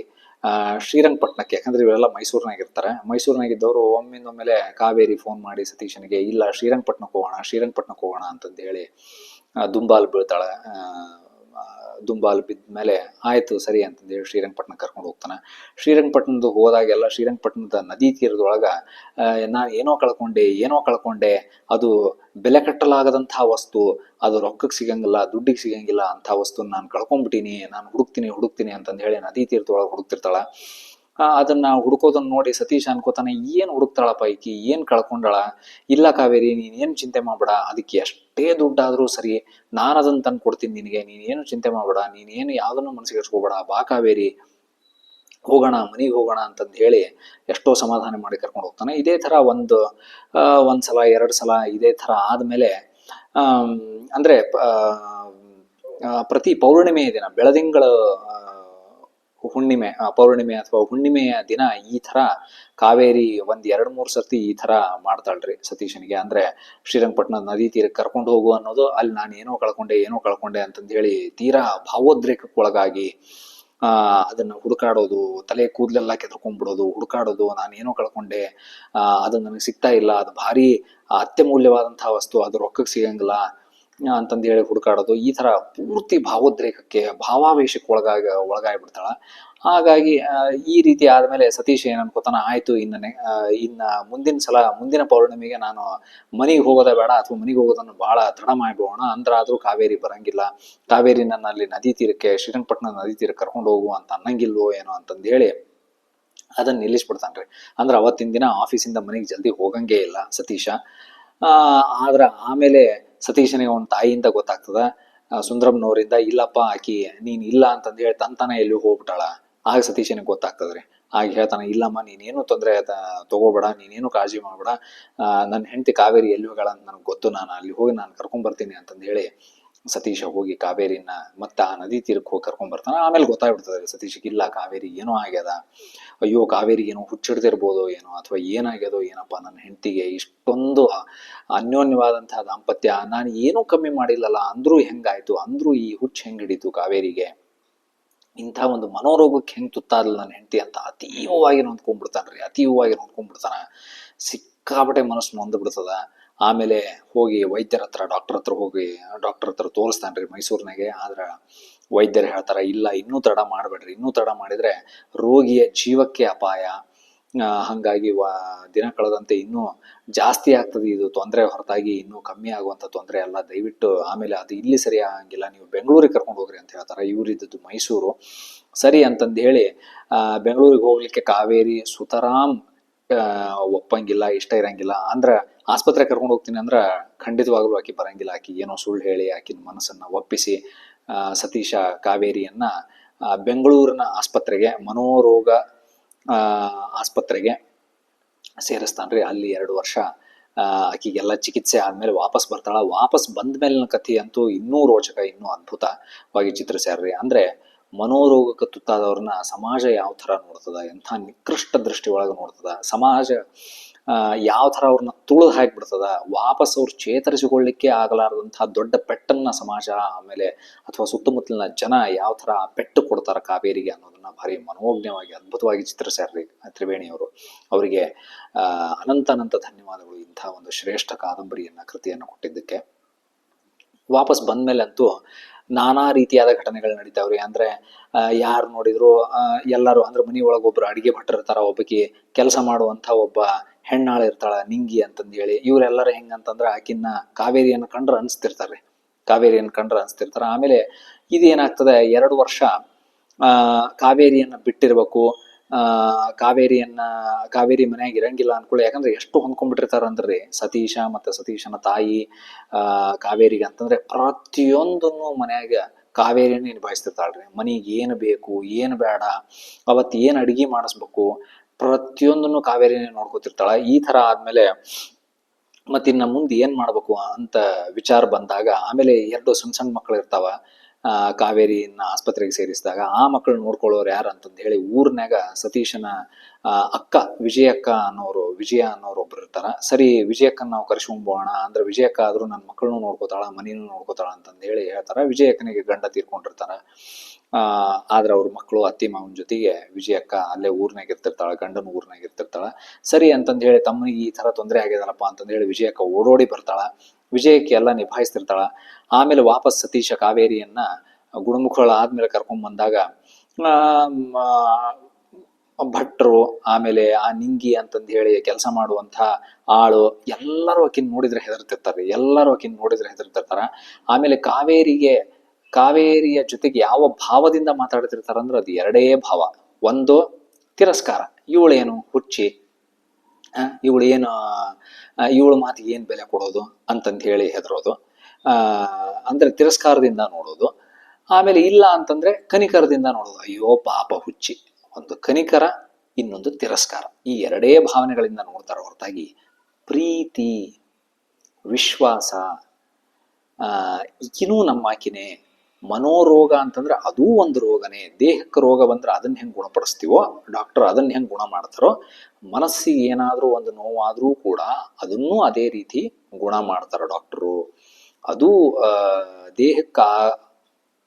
ಶ್ರೀರಂಗಪಟ್ಟಣಕ್ಕೆ ಯಾಕಂದ್ರೆ ಇವರೆಲ್ಲ ಮೈಸೂರಿನಾಗ ಇರ್ತಾರೆ ಮೈಸೂರಿನಾಗಿದ್ದವರು ಒಮ್ಮಿಂದೊಮ್ಮೆಲೆ ಕಾವೇರಿ ಫೋನ್ ಮಾಡಿ ಸತೀಶನಿಗೆ, ಇಲ್ಲ ಶ್ರೀರಂಗಪಟ್ಟಣಕ್ಕೆ ಹೋಗೋಣ ಶ್ರೀರಂಗಪಟ್ಟಣಕ್ಕೆ ಹೋಗೋಣ ಅಂತಂದು ಹೇಳಿ ದುಂಬಾಲ್ ಬೀಳ್ತಾಳೆ. ದುಂಬಾಲ್ ಬಿದ್ದ ಮೇಲೆ ಆಯಿತು ಸರಿ ಅಂತಂದು ಹೇಳಿ ಶ್ರೀರಂಗಪಟ್ಟಣ ಕರ್ಕೊಂಡು ಹೋಗ್ತಾನೆ. ಶ್ರೀರಂಗಪಟ್ಟಣದ ಹೋದಾಗೆಲ್ಲ ಶ್ರೀರಂಗಪಟ್ಟಣದ ನದಿ ತೀರದೊಳಗ ನಾನು ಏನೋ ಕಳ್ಕೊಂಡೆ ಏನೋ ಕಳ್ಕೊಂಡೆ, ಅದು ಬೆಲೆ ಕಟ್ಟಲಾಗದಂತಹ ವಸ್ತು, ಅದು ರೊಕ್ಕಕ್ಕೆ ಸಿಗಂಗಿಲ್ಲ, ದುಡ್ಡಿಗೆ ಸಿಗಂಗಿಲ್ಲ ಅಂತ ವಸ್ತು ನಾನು ಕಳ್ಕೊಂಡ್ಬಿಟ್ಟಿನಿ ನಾನು ಹುಡುಕ್ತೀನಿ ಹುಡುಕ್ತೀನಿ ಅಂತಂದು ಹೇಳಿ ನದಿ ತೀರದೊಳಗೆ ಹುಡುಕ್ತಿರ್ತಾಳ. ಅದನ್ನ ಹುಡುಕೋದನ್ನ ನೋಡಿ ಸತೀಶ್ ಅನ್ಕೋತಾನೆ, ಏನ್ ಹುಡುಕ್ತಾಳಪ್ಪ ಈಕಿ? ಏನ್ ಕಳ್ಕೊಂಡಾಳ? ಇಲ್ಲ ಕಾವೇರಿ, ನೀನ್ ಏನು ಚಿಂತೆ ಮಾಡ್ಬೇಡ, ಅದಕ್ಕೆ ಎಷ್ಟೇ ದುಡ್ಡಾದ್ರೂ ಸರಿ ನಾನು ಅದನ್ನ ತಂದು ಕೊಡ್ತೀನಿ ನಿನಗೆ, ನೀನ್ ಏನು ಚಿಂತೆ ಮಾಡ್ಬೇಡ, ನೀನ್ ಏನು ಯಾವ್ದನ್ನು ಮನಸ್ಸಿಗೆ ಇಟ್ಕೋಬೇಡ, ಬಾ ಕಾವೇರಿ, ಹೋಗೋಣ, ಮನೆಗೆ ಹೋಗೋಣ ಅಂತಂದು ಹೇಳಿ ಎಷ್ಟೋ ಸಮಾಧಾನ ಮಾಡಿ ಕರ್ಕೊಂಡು ಹೋಗ್ತಾನೆ. ಇದೇ ಥರ ಒಂದು ಒಂದ್ಸಲ ಸಲ, ಎರಡು ಸಲ ಇದೇ ಥರ ಆದಮೇಲೆ ಅಂದರೆ ಪ್ರತಿ ಪೌರ್ಣಿಮೆಯ ದಿನ, ಬೆಳದಿಂಗಳ ಹುಣ್ಣಿಮೆ ಪೌರ್ಣಿಮೆ ಅಥವಾ ಹುಣ್ಣಿಮೆಯ ದಿನ ಈ ಥರ ಕಾವೇರಿ ಒಂದು ಎರಡು ಮೂರು ಸರ್ತಿ ಈ ಥರ ಮಾಡ್ತಾಳ್ರಿ ಸತೀಶನಿಗೆ. ಅಂದ್ರೆ ಶ್ರೀರಂಗಪಟ್ಟಣ ನದಿ ತೀರಕ್ಕೆ ಕರ್ಕೊಂಡು ಹೋಗು ಅನ್ನೋದು ಅಲ್ಲಿ ನಾನು ಏನೋ ಕಳ್ಕೊಂಡೆ ಏನೋ ಕಳ್ಕೊಂಡೆ ಅಂತಂದು ಹೇಳಿ ತೀರಾ ಭಾವೋದ್ರೇಕಕ್ಕೆ ಒಳಗಾಗಿ ಅದನ್ನ ಹುಡುಕಾಡೋದು, ತಲೆ ಕೂದಲೆಲ್ಲ ಕೆದರ್ಕೊಂಡ್ಬಿಡೋದು ಹುಡುಕಾಡೋದು, ನಾನು ಏನೋ ಕಳ್ಕೊಂಡೆ ಅದು ನನಗೆ ಸಿಗ್ತಾ ಇಲ್ಲ, ಅದು ಭಾರಿ ಅತ್ಯಮೂಲ್ಯವಾದಂತಹ ವಸ್ತು, ಅದು ರೊಕ್ಕಕ್ಕೆ ಸಿಗಂಗಿಲ್ಲ ಅಂತಂದು ಹೇಳಿ ಹುಡುಕಾಡೋದು, ಈ ತರ ಪೂರ್ತಿ ಭಾವೋದ್ರೇಕಕ್ಕೆ, ಭಾವಾವೇಶಕ್ಕೆ ಒಳಗಾಗಿ, ಒಳಗಾಗ್ಬಿಡ್ತಾಳ. ಹಾಗಾಗಿ ಈ ರೀತಿ ಆದಮೇಲೆ ಸತೀಶ್ ಏನ್ ಅನ್ಕೋತಾನ, ಆಯ್ತು, ಇನ್ನ ಇನ್ನ ಮುಂದಿನ ಸಲ, ಮುಂದಿನ ಪೌರ್ಣಿಮೆಗೆ ನಾನು ಮನೆಗೆ ಹೋಗೋದ ಬೇಡ, ಅಥವಾ ಮನೆಗೆ ಹೋಗೋದನ್ನು ಬಹಳ ತಡ ಮಾಡಿಬಿಡೋಣ ಅಂದ್ರ ಆದ್ರೂ ಕಾವೇರಿ ಬರಂಗಿಲ್ಲ. ಕಾವೇರಿ ನನ್ನ ಅಲ್ಲಿ ನದಿ ತೀರಕ್ಕೆ ಶ್ರೀರಂಗಪಟ್ಟಣ ನದಿ ತೀರಕ್ಕೆ ಕರ್ಕೊಂಡು ಹೋಗು ಅಂತ ಅನ್ನಂಗಿಲ್ವೋ ಏನೋ ಅಂತಂದು ಹೇಳಿ ಅದನ್ನ ನಿಲ್ಲಿಸ್ಬಿಡ್ತಾನ್ರಿ. ಅಂದ್ರೆ ಅವತ್ತಿನ ದಿನ ಆಫೀಸಿಂದ ಮನೆಗೆ ಜಲ್ದಿ ಹೋಗಂಗೇ ಇಲ್ಲ ಸತೀಶ. ಆದ್ರ ಆಮೇಲೆ ಸತೀಶನಿಗೆ ಅವನ ತಾಯಿಯಿಂದ ಗೊತ್ತಾಗ್ತದ ಸುಂದರಮ್ನವರಿಂದ, ಇಲ್ಲಪ್ಪ ಆಕಿ, ನೀನ್ ಇಲ್ಲ ಅಂತಂದು ಹೇಳಿ ತಂತಾನ ಎಲ್ಲಿ ಹೋಗ್ಬಿಟ್ಟಾಳ. ಆಗ ಸತೀಶನಿಗೆ ಗೊತ್ತಾಗ್ತದ್ರಿ. ಆಗ ಹೇಳ್ತಾನೆ, ಇಲ್ಲಮ್ಮ, ನೀನೇನು ತೊಂದರೆ ತಗೋಬೇಡ, ನೀನೇನು ಕಾಳಜಿ ಮಾಡಬೇಡ ನನ್ನ ಹೆಂಡತಿ ಕಾವೇರಿ ಎಲ್ಲಿ ಹೋಗಾಳ ಅಂತ ನನಗೆ ಗೊತ್ತು, ನಾನು ಅಲ್ಲಿ ಹೋಗಿ ನಾನು ಕರ್ಕೊಂಡ್ ಬರ್ತೀನಿ ಅಂತಂದು ಹೇಳಿ ಸತೀಶ ಹೋಗಿ ಕಾವೇರಿನ ಮತ್ತೆ ಆ ನದಿ ತೀರಕ್ಕೆ ಹೋಗಿ ಕರ್ಕೊಂಡ್ ಬರ್ತಾನೆ. ಆಮೇಲೆ ಗೊತ್ತಾಗ್ಬಿಡ್ತದೆ ಸತೀಶಿಗೆ ಇಲ್ಲ, ಕಾವೇರಿ ಏನೋ ಆಗ್ಯದ. ಅಯ್ಯೋ, ಕಾವೇರಿ ಏನೋ ಹುಚ್ಚಿಡ್ದಿರ್ಬೋದು ಏನೋ ಅಥವಾ ಏನಾಗ್ಯದೋ ಏನಪ್ಪ ನನ್ನ ಹೆಂಡತಿಗೆ. ಇಷ್ಟೊಂದು ಅನ್ಯೋನ್ಯವಾದಂತಹ ದಾಂಪತ್ಯ. ನಾನು ಏನೂ ಕಮ್ಮಿ ಮಾಡಿಲ್ಲಲ್ಲ, ಅಂದ್ರೂ ಹೆಂಗಾಯ್ತು? ಅಂದ್ರೂ ಈ ಹುಚ್ಚು ಹೆಂಗ್ ಹಿಡೀತು ಕಾವೇರಿಗೆ? ಇಂಥ ಒಂದು ಮನೋರೋಗಕ್ಕೆ ಹೆಂಗ್ ತುತ್ತಾದಲ್ಲ ನನ್ನ ಹೆಂಡತಿ ಅಂತ ಅತೀವವಾಗಿ ನೊಂದ್ಕೊಂಡ್ಬಿಡ್ತಾನ್ರಿ ಅತೀವವಾಗಿ ನೊಂದ್ಕೊಂಡ್ಬಿಡ್ತಾನ. ಸಿಕ್ಕಾಪಟ್ಟೆ ಮನಸ್ಸು ನೊಂದು ಬಿಡ್ತದ ಆಮೇಲೆ ಹೋಗಿ ವೈದ್ಯರ ಹತ್ರ ಡಾಕ್ಟರ್ ಹತ್ರ ಹೋಗಿ ಡಾಕ್ಟರ್ ಹತ್ರ ತೋರಿಸ್ತಾನೆ ರೀ ಮೈಸೂರಿನಾಗೆ. ಆದ್ರೆ ವೈದ್ಯರು ಹೇಳ್ತಾರೆ, ಇಲ್ಲ, ಇನ್ನೂ ತಡ ಮಾಡಬೇಡ್ರಿ. ಇನ್ನೂ ತಡ ಮಾಡಿದ್ರೆ ರೋಗಿಯ ಜೀವಕ್ಕೆ ಅಪಾಯ. ಹಂಗಾಗಿ ವ, ದಿನ ಕಳೆದಂತೆ ಇನ್ನೂ ಜಾಸ್ತಿ ಆಗ್ತದೆ ಇದು ತೊಂದರೆ. ಹೊರತಾಗಿ ಇನ್ನೂ ಕಮ್ಮಿ ಆಗುವಂಥ ತೊಂದರೆ ಅಲ್ಲ. ದಯವಿಟ್ಟು ಆಮೇಲೆ ಅದು ಇಲ್ಲಿ ಸರಿ ಆಗಂಗಿಲ್ಲ ನೀವು ಬೆಂಗಳೂರಿಗೆ ಕರ್ಕೊಂಡು ಹೋಗ್ರಿ ಅಂತ ಹೇಳ್ತಾರೆ. ಇವರಿದ್ದದ್ದು ಮೈಸೂರು. ಸರಿ ಅಂತಂದು ಹೇಳಿ ಬೆಂಗಳೂರಿಗೆ ಹೋಗ್ಲಿಕ್ಕೆ ಕಾವೇರಿ, ಸುತರಾಮ್ ಒಪ್ಪಂಗಿಲ್ಲ, ಇಷ್ಟ ಇರಂಗಿಲ್ಲ. ಅಂದ್ರ ಆಸ್ಪತ್ರೆ ಕರ್ಕೊಂಡು ಹೋಗ್ತೀನಿ ಅಂದ್ರೆ ಖಂಡಿತವಾಗ್ಲೂ ಆಕಿ ಬರಂಗಿಲ್ಲ. ಆಕಿ ಏನೋ ಸುಳ್ಳು ಹೇಳಿ ಆಕಿನ ಮನಸ್ಸನ್ನ ಒಪ್ಪಿಸಿ ಸತೀಶ ಕಾವೇರಿಯನ್ನ ಬೆಂಗಳೂರಿನ ಆಸ್ಪತ್ರೆಗೆ, ಮನೋರೋಗ ಆಸ್ಪತ್ರೆಗೆ ಆಸ್ಪತ್ರೆಗೆ ಸೇರಿಸ್ತಾನ್ರಿ. ಅಲ್ಲಿ ಎರಡು ವರ್ಷ ಆಕಿಗೆಲ್ಲ ಚಿಕಿತ್ಸೆ ಆದ್ಮೇಲೆ ವಾಪಸ್ ಬರ್ತಾಳ. ವಾಪಸ್ ಬಂದ ಮೇಲಿನ ಕಥೆ ಅಂತೂ ಇನ್ನೂ ರೋಚಕ, ಇನ್ನೂ ಅದ್ಭುತವಾಗಿ ಚಿತ್ರಿಸ್ಯಾರ್ರಿ. ಅಂದ್ರೆ ಮನೋರೋಗಕ್ಕೆ ತುತ್ತಾದವ್ರನ್ನ ಸಮಾಜ ಯಾವ ಥರ ನೋಡ್ತದ, ಎಂಥ ನಿಕೃಷ್ಟ ದೃಷ್ಟಿ ಒಳಗೆ ನೋಡ್ತದ, ಸಮಾಜ ಯಾವ ಥರ ಅವ್ರನ್ನ ತುಳಿದು ಹಾಕಿಬಿಡ್ತದ, ವಾಪಸ್ ಅವ್ರು ಚೇತರಿಸಿಕೊಳ್ಳಿಕ್ಕೆ ಆಗಲಾರದಂತಹ ದೊಡ್ಡ ಪೆಟ್ಟನ್ನ ಸಮಾಜ, ಆಮೇಲೆ ಅಥವಾ ಸುತ್ತಮುತ್ತಲಿನ ಜನ ಯಾವ ಥರ ಪೆಟ್ಟು ಕೊಡ್ತಾರ ಕಾವೇರಿಗೆ ಅನ್ನೋದನ್ನ ಭಾರಿ ಮನೋಜ್ಞವಾಗಿ, ಅದ್ಭುತವಾಗಿ ಚಿತ್ರಿಸ್ಯಾರ್ರಿ ತ್ರಿವೇಣಿಯವರು ಅವರಿಗೆ ಅನಂತ ಅನಂತ ಧನ್ಯವಾದಗಳು ಇಂಥ ಒಂದು ಶ್ರೇಷ್ಠ ಕಾದಂಬರಿಯನ್ನ, ಕೃತಿಯನ್ನು ಕೊಟ್ಟಿದ್ದಕ್ಕೆ. ವಾಪಸ್ ಬಂದ್ಮೇಲೆ ಅಂತೂ ನಾನಾ ರೀತಿಯಾದ ಘಟನೆಗಳು ನಡೀತಾವ್ರಿ ಅಂದ್ರೆ ಯಾರು ನೋಡಿದ್ರು ಎಲ್ಲರೂ ಅಂದ್ರೆ ಮನಿ ಒಳಗೆ ಒಬ್ರು ಅಡಿಗೆ ಭಟ್ರು ಇರ್ತಾರ, ಒಬ್ಬಕಿ ಕೆಲಸ ಮಾಡುವಂತ ಒಬ್ಬ ಹೆಣ್ಣಾಳ ಇರ್ತಾಳ, ನಿಂಗಿ ಅಂತಂದೇಳಿ ಹೆಂಗ ಅಂತಂದ್ರ ಆಕಿನ್ನ ಕಾವೇರಿಯನ್ನು ಕಂಡ್ರ ಅನಿಸ್ತಿರ್ತಾರೆ ಕಾವೇರಿಯನ್ನು ಕಂಡ್ರ ಅನ್ಸ್ತಿರ್ತಾರ. ಆಮೇಲೆ ಇದೇನಾಗ್ತದೆ, ಎರಡು ವರ್ಷ, ಆ, ಕಾವೇರಿಯನ್ನ ಬಿಟ್ಟಿರ್ಬೇಕು, ಆ, ಕಾವೇರಿಯನ್ನ, ಕಾವೇರಿ ಮನೆಯಾಗ ಇರಂಗಿಲ್ಲ ಅನ್ಕೊಳ್ಳಿ. ಯಾಕಂದ್ರೆ ಎಷ್ಟು ಹೊಂದ್ಕೊಂಡ್ಬಿಟ್ಟಿರ್ತಾರ ಅಂದ್ರಿ, ಸತೀಶ ಮತ್ತೆ ಸತೀಶನ ತಾಯಿ, ಆ, ಕಾವೇರಿಗೆ ಅಂತಂದ್ರೆ ಪ್ರತಿಯೊಂದನ್ನು ಮನೆಯಾಗ ಕಾವೇರಿಯನ್ನು ನಿಭಾಯಿಸ್ತಿರ್ತಾಳ್ರಿ. ಮನೆಗೆ ಏನು ಬೇಕು, ಏನು ಬೇಡ, ಅವತ್ತು ಏನು ಅಡಿಗೆ ಮಾಡಿಸ್ಬೇಕು ಪ್ರತಿಯೊಂದನ್ನು ಕಾವೇರಿನೇ ನೋಡ್ಕೊತಿರ್ತಾಳ. ಈ ತರ ಆದ್ಮೇಲೆ ಮತ್ತಿನ್ನ ಮುಂದೆ ಏನ್ ಮಾಡ್ಬೇಕು ಅಂತ ವಿಚಾರ ಬಂದಾಗ, ಆಮೇಲೆ ಎರಡು ಸಣ್ಣ ಸಣ್ಣ ಮಕ್ಕಳು ಇರ್ತಾವ ಕಾವೇರಿಯನ್ನ ಆಸ್ಪತ್ರೆಗೆ ಸೇರಿಸಿದಾಗ, ಆ ಮಕ್ಕಳು ನೋಡ್ಕೊಳ್ಳೋರು ಯಾರು ಅಂತಂದು ಹೇಳಿ ಊರ್ನಾಗ ಸತೀಶನ ಅಕ್ಕ ವಿಜಯಕ್ಕ ಅನ್ನೋರು, ವಿಜಯ ಅನ್ನೋರು ಒಬ್ರು ಇರ್ತಾರ. ಸರಿ, ವಿಜಯಕ್ಕನ ನಾವು ಕರ್ಸ್ಕೊಂಬೋಣ, ಅಂದ್ರೆ ವಿಜಯಕ್ಕ ಆದ್ರೂ ನನ್ನ ಮಕ್ಕಳನ್ನು ನೋಡ್ಕೋತಾಳ, ಮನೇನು ನೋಡ್ಕೋತಾಳ ಅಂತಂದು ಹೇಳಿ ಹೇಳ್ತಾರ. ವಿಜಯಕ್ಕನಿಗೆ ಗಂಡ ತೀರ್ಕೊಂಡಿರ್ತಾರ. ಆದ್ರ ಅವ್ರ ಮಕ್ಕಳು ಅತ್ತಿ ಮಾವನ ಜೊತೆಗೆ ವಿಜಯಕ್ಕ ಅಲ್ಲೇ ಊರ್ನಾಗ ಇರ್ತಿರ್ತಾಳ ಗಂಡನ ಊರ್ನಾಗ ಇರ್ತಿರ್ತಾಳ. ಸರಿ ಅಂತಂದ್ ಹೇಳಿ ತಮ್ಮನಿಗೆ ಈ ತರ ತೊಂದರೆ ಆಗ್ಯದಲ್ಲಪ್ಪ ಅಂತಂದ್ ಹೇಳಿ ವಿಜಯಕ್ಕ ಓಡೋಡಿ ಬರ್ತಾಳ. ವಿಜಯಕ್ಕೆ ಎಲ್ಲ ನಿಭಾಯಿಸ್ತಿರ್ತಾಳ. ಆಮೇಲೆ ವಾಪಸ್ ಸತೀಶ ಕಾವೇರಿಯನ್ನ ಗುಣಮುಖಗಳ ಆದ್ಮೇಲೆ ಕರ್ಕೊಂಡ್ ಬಂದಾಗ ಆ, ಭಟ್ರು ಆಮೇಲೆ ಆ ನಿಂಗಿ ಅಂತಂದು ಹೇಳಿ ಕೆಲಸ ಮಾಡುವಂತ ಆಳು ಎಲ್ಲರೂ ಆಕಿನ್ ನೋಡಿದ್ರೆ ಹೆದರ್ತಿರ್ತಾರೆ ಎಲ್ಲರೂ ಆಕಿನ್ ನೋಡಿದ್ರೆ ಹೆದರ್ತಿರ್ತಾರ. ಆಮೇಲೆ ಕಾವೇರಿಗೆ ಕಾವೇರಿಯ ಜೊತೆಗೆ ಯಾವ ಭಾವದಿಂದ ಮಾತಾಡ್ತಿರ್ತಾರ ಅಂದ್ರೆ ಅದು ಎರಡೇ ಭಾವ. ಒಂದು ತಿರಸ್ಕಾರ. ಇವಳೇನು ಹುಚ್ಚಿ? ಇವಳು ಏನು ಇವಳ ಮಾತಿಗೆ ಏನು ಬೆಲೆ ಕೊಡೋದು ಅಂತಂದು ಹೇಳಿ ಹೆದರೋದು ಅಂದರೆ ತಿರಸ್ಕಾರದಿಂದ ನೋಡೋದು. ಆಮೇಲೆ ಇಲ್ಲ ಅಂತಂದ್ರೆ ಕನಿಕರದಿಂದ ನೋಡೋದು. ಅಯ್ಯೋ, ಪಾಪ ಹುಚ್ಚಿ. ಒಂದು ಕನಿಕರ, ಇನ್ನೊಂದು ತಿರಸ್ಕಾರ. ಈ ಎರಡೇ ಭಾವನೆಗಳಿಂದ ನೋಡ್ತಾರೆ ಹೊರತಾಗಿ ಪ್ರೀತಿ, ವಿಶ್ವಾಸ, ಆ ನಮ್ಮ ಆಕಿನೇ ಮನೋರೋಗ ಅಂತಂದ್ರೆ ಅದೂ ಒಂದು ರೋಗನೇ. ದೇಹಕ್ಕೆ ರೋಗ ಬಂದ್ರೆ ಅದನ್ನ ಹೆಂಗ್ ಗುಣಪಡಿಸ್ತೀವೋ, ಡಾಕ್ಟರ್ ಅದನ್ನ ಹೆಂಗ್ ಗುಣ ಮಾಡ್ತಾರೋ, ಮನಸ್ಸಿಗೆ ಏನಾದರೂ ಒಂದು ನೋವಾದ್ರೂ ಕೂಡ ಅದನ್ನು ಅದೇ ರೀತಿ ಗುಣ ಮಾಡ್ತಾರ ಡಾಕ್ಟರು. ಅದು ದೇಹಕ್ಕೆ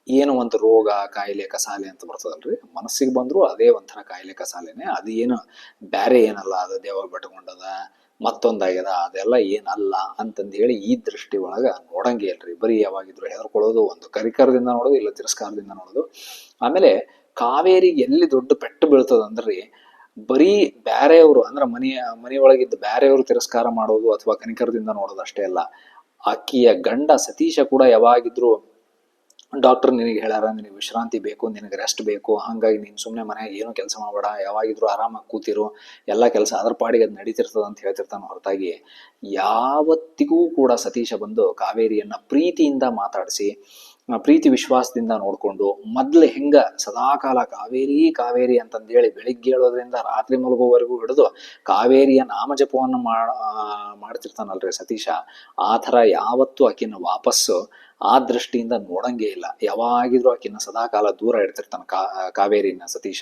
ಏನು ಒಂದು ರೋಗ, ಕಾಯಿಲೆ, ಕಸಾಲೆ ಅಂತ ಬರ್ತದಲ್ರಿ, ಮನಸ್ಸಿಗೆ ಬಂದರೂ ಅದೇ ಒಂಥರ ಕಾಯಿಲೆ, ಕಸಾಲೆನೆ. ಅದು ಏನು ಬ್ಯಾರೆ ಏನಲ್ಲ, ಅದು ದೇವ ಬಿಟ್ಕೊಂಡದ. ಮತ್ತೊಂದಾಗ್ಯದ, ಅದೆಲ್ಲ ಏನಲ್ಲ ಅಂತಂದು ಹೇಳಿ ಈ ದೃಷ್ಟಿ ಒಳಗೆ ನೋಡಂಗೆ ಇಲ್ರಿ. ಬರೀ ಯಾವಾಗಿದ್ರು ಹೆದರ್ಕೊಳ್ಳೋದು ಒಂದು ಕರಿಕರದಿಂದ ನೋಡೋದು, ಇಲ್ಲ ತಿರಸ್ಕಾರದಿಂದ ನೋಡೋದು. ಆಮೇಲೆ ಕಾವೇರಿ ಎಲ್ಲಿ ದೊಡ್ಡ ಪೆಟ್ಟು ಬೀಳ್ತದಂದ್ರಿ, ಬರೀ ಬ್ಯಾರೆಯವರು ಅಂದ್ರೆ ಮನೆಯ ಮನೆಯೊಳಗಿದ್ದ ಬ್ಯಾರೆಯವರು ತಿರಸ್ಕಾರ ಮಾಡೋದು ಅಥವಾ ಕನಿಕರದಿಂದ ನೋಡೋದು ಅಷ್ಟೇ ಅಲ್ಲ. ಅಕ್ಕಿಯ ಗಂಡ ಸತೀಶ ಕೂಡ ಯಾವಾಗಿದ್ರು ಡಾಕ್ಟರ್ ನಿನಗೆ ಹೇಳ್ಯಾರ, ನಿನಗೆ ವಿಶ್ರಾಂತಿ ಬೇಕು, ನಿನಗೆ ರೆಸ್ಟ್ ಬೇಕು, ಹಂಗಾಗಿ ನೀನು ಸುಮ್ಮನೆ ಮನೆಯಾಗ ಏನು ಕೆಲಸ ಮಾಡಬೇಡ, ಯಾವಾಗಿದ್ರು ಆರಾಮಾಗಿ ಕೂತಿರು, ಎಲ್ಲ ಕೆಲಸ ಅದ್ರ ಪಾಡಿಗೆ ಅದು ನಡೀತಿರ್ತದ ಅಂತ ಹೇಳ್ತಿರ್ತಾನೆ ಹೊರತಾಗಿ. ಯಾವತ್ತಿಗೂ ಕೂಡ ಸತೀಶ ಬಂದು ಕಾವೇರಿಯನ್ನ ಪ್ರೀತಿಯಿಂದ ಮಾತಾಡಿಸಿ ಪ್ರೀತಿ ವಿಶ್ವಾಸದಿಂದ ನೋಡಿಕೊಂಡು ಮೊದ್ಲು ಹೆಂಗ ಸದಾಕಾಲ ಕಾವೇರಿ ಕಾವೇರಿ ಅಂತಂದೇಳಿ ಬೆಳಿಗ್ಗೆ ಹೇಳೋದ್ರಿಂದ ರಾತ್ರಿ ಮಲಗುವವರೆಗೂ ಹಿಡಿದು ಕಾವೇರಿಯ ನಾಮಜಪವನ್ನು ಮಾಡ್ತಿರ್ತಾನಲ್ರಿ ಸತೀಶ. ಆ ಥರ ಯಾವತ್ತೂ ಆಕಿನ ವಾಪಸ್ಸು ಆ ದೃಷ್ಟಿಯಿಂದ ನೋಡಂಗೇ ಇಲ್ಲ. ಯಾವಾಗಿದ್ರೂ ಆಕಿನ ಸದಾಕಾಲ ದೂರ ಇಡ್ತಿರ್ತಾನೆ ಕಾ ಕಾವೇರಿನ ಸತೀಶ.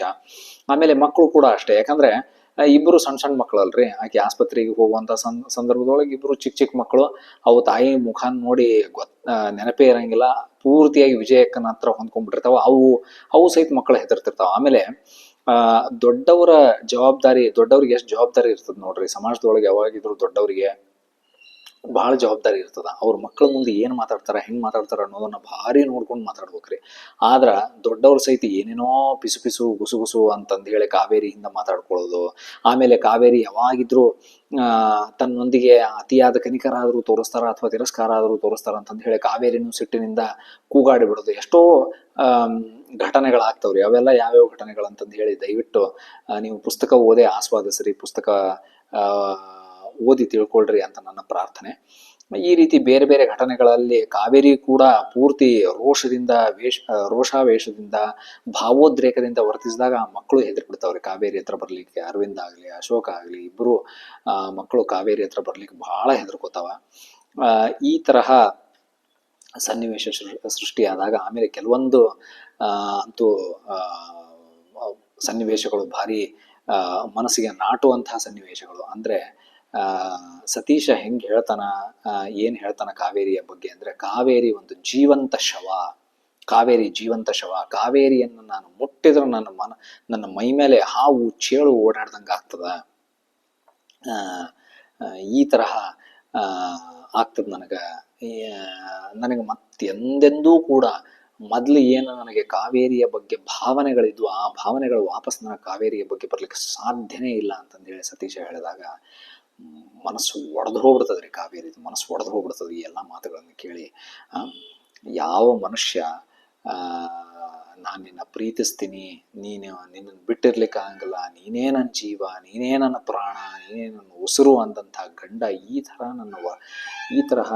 ಆಮೇಲೆ ಮಕ್ಕಳು ಕೂಡ ಅಷ್ಟೇ. ಯಾಕಂದ್ರೆ ಇಬ್ಬರು ಸಣ್ಣ ಸಣ್ಣ ಮಕ್ಕಳಲ್ರಿ. ಆಕೆ ಆಸ್ಪತ್ರೆಗೆ ಹೋಗುವಂತ ಸಂ ಸಂದರ್ಭದೊಳಗೆ ಇಬ್ಬರು ಚಿಕ್ಕ ಚಿಕ್ಕ ಮಕ್ಕಳು. ಅವು ತಾಯಿ ಮುಖ ನೋಡಿ ಗೊತ್ ನೆನಪೇ ಇರಂಗಿಲ್ಲ. ಪೂರ್ತಿಯಾಗಿ ವಿಜಯಕ್ಕನ ಹತ್ರ ಹೊಂದ್ಕೊಂಡ್ಬಿಟ್ಟಿರ್ತಾವ. ಅವು ಅವು ಸಹಿತ ಮಕ್ಕಳು ಹೆದರ್ತಿರ್ತಾವ. ಆಮೇಲೆ ದೊಡ್ಡವರ ಜವಾಬ್ದಾರಿ, ದೊಡ್ಡವ್ರಿಗೆ ಎಷ್ಟು ಜವಾಬ್ದಾರಿ ಇರ್ತದ ನೋಡ್ರಿ. ಸಮಾಜದೊಳಗೆ ಯಾವಾಗಿದ್ರು ದೊಡ್ಡವರಿಗೆ. ಬಹಳ ಜವಾಬ್ದಾರಿ ಇರ್ತದ. ಅವ್ರ ಮಕ್ಕಳ ಮುಂದೆ ಏನು ಮಾತಾಡ್ತಾರ, ಹೆಂಗೆ ಮಾತಾಡ್ತಾರ ಅನ್ನೋದನ್ನ ಭಾರಿ ನೋಡ್ಕೊಂಡು ಮಾತಾಡ್ಬೇಕ್ರಿ. ಆದ್ರ ದೊಡ್ಡವ್ರ ಸಹಿತ ಏನೇನೋ ಪಿಸು ಪಿಸು, ಗುಸು ಗುಸು ಅಂತಂದು ಹೇಳಿ ಕಾವೇರಿಯಿಂದ ಮಾತಾಡ್ಕೊಳ್ಳೋದು ಆಮೇಲೆ ಕಾವೇರಿ ಯಾವಾಗಿದ್ರು ತನ್ನೊಂದಿಗೆ ಅತಿಯಾದ ಕನಿಕರ ಆದ್ರೂ ತೋರಿಸ್ತಾರ ಅಥವಾ ತಿರಸ್ಕಾರ ಆದರೂ ತೋರಿಸ್ತಾರ ಅಂತಂದು ಹೇಳಿ ಕಾವೇರಿನೂ ಸಿಟ್ಟಿನಿಂದ ಕೂಗಾಡಿ ಬಿಡೋದು. ಎಷ್ಟೋ ಘಟನೆಗಳಾಗ್ತಾವ್ರಿ. ಅವೆಲ್ಲ ಯಾವ್ಯಾವ ಘಟನೆಗಳಂತಂದು ಹೇಳಿ ದಯವಿಟ್ಟು ನೀವು ಪುಸ್ತಕ ಓದೇ ಆಸ್ವಾದಿಸ್ರಿ. ಪುಸ್ತಕ ಓದಿ ತಿಳ್ಕೊಳ್ರಿ ಅಂತ ನನ್ನ ಪ್ರಾರ್ಥನೆ. ಈ ರೀತಿ ಬೇರೆ ಬೇರೆ ಘಟನೆಗಳಲ್ಲಿ ಕಾವೇರಿ ಕೂಡ ಪೂರ್ತಿ ರೋಷದಿಂದ ವೇಷ, ರೋಷಾವೇಶದಿಂದ, ಭಾವೋದ್ರೇಕದಿಂದ ವರ್ತಿಸಿದಾಗ ಆ ಮಕ್ಕಳು ಹೆದರಿ ಬಿಡ್ತಾವ್ರಿ ಕಾವೇರಿ ಹತ್ರ ಬರ್ಲಿಕ್ಕೆ ಅರವಿಂದ್ ಆಗಲಿ, ಅಶೋಕ ಆಗಲಿ ಇಬ್ಬರು ಮಕ್ಕಳು ಕಾವೇರಿ ಹತ್ರ ಬರ್ಲಿಕ್ಕೆ ಬಹಳ ಹೆದರ್ಕೋತಾವ. ಈ ತರಹ ಸನ್ನಿವೇಶ ಸೃಷ್ಟಿಯಾದಾಗ ಆಮೇಲೆ ಕೆಲವೊಂದು ಅಂತೂ ಸನ್ನಿವೇಶಗಳು ಭಾರಿ ಮನಸ್ಸಿಗೆ ನಾಟುವಂತಹ ಸನ್ನಿವೇಶಗಳು. ಅಂದ್ರೆ ಸತೀಶ ಹೆಂಗೆ ಹೇಳ್ತಾನ ಏನು ಹೇಳ್ತಾನ ಕಾವೇರಿಯ ಬಗ್ಗೆ ಅಂದ್ರೆ, ಕಾವೇರಿ ಒಂದು ಜೀವಂತ ಶವ, ಕಾವೇರಿ ಜೀವಂತ ಶವ, ಕಾವೇರಿಯನ್ನು ನಾನು ಮುಟ್ಟಿದ್ರೆ ನನ್ನ ಮನ, ನನ್ನ ಮೈ ಮೇಲೆ ಹಾವು ಚೇಳು ಓಡಾಡ್ದಂಗೆ ಆಗ್ತದ. ಈ ತರಹ ಆಗ್ತದೆ ಆಗ್ತದ ನನಗೆ. ಮತ್ತೆ ಎಂದೆಂದೂ ಕೂಡ ಮೊದ್ಲು ಏನು ನನಗೆ ಕಾವೇರಿಯ ಬಗ್ಗೆ ಭಾವನೆಗಳಿದ್ವು, ಆ ಭಾವನೆಗಳು ವಾಪಸ್ ನನ್ನ ಕಾವೇರಿಯ ಬಗ್ಗೆ ಬರ್ಲಿಕ್ಕೆ ಸಾಧ್ಯನೇ ಇಲ್ಲ ಅಂತಂದೇಳಿ ಸತೀಶ ಹೇಳಿದಾಗ ಮನಸ್ಸು ಒಡೆದು ಹೋಗ್ಬಿಡ್ತದ್ರಿ ಕಾವೇರಿ, ಮನಸ್ಸು ಒಡೆದು ಹೋಗ್ಬಿಡ್ತದೆ ಈ ಎಲ್ಲ ಮಾತುಗಳನ್ನು ಕೇಳಿ. ಯಾವ ಮನುಷ್ಯ ನಾನು ನಿನ್ನ ಪ್ರೀತಿಸ್ತೀನಿ, ನೀನು ನಿನ್ನನ್ನು ಬಿಟ್ಟಿರ್ಲಿಕ್ಕೆ ಆಗಲ್ಲ ನೀನೇ ನನ್ನ ಜೀವ, ನೀನೇ ನನ್ನ ಪ್ರಾಣ, ನೀನೇ ನನ್ನ ಉಸಿರು ಅಂದಂಥ ಗಂಡ ಈ ಥರ ನನ್ನ ಈ ತರಹ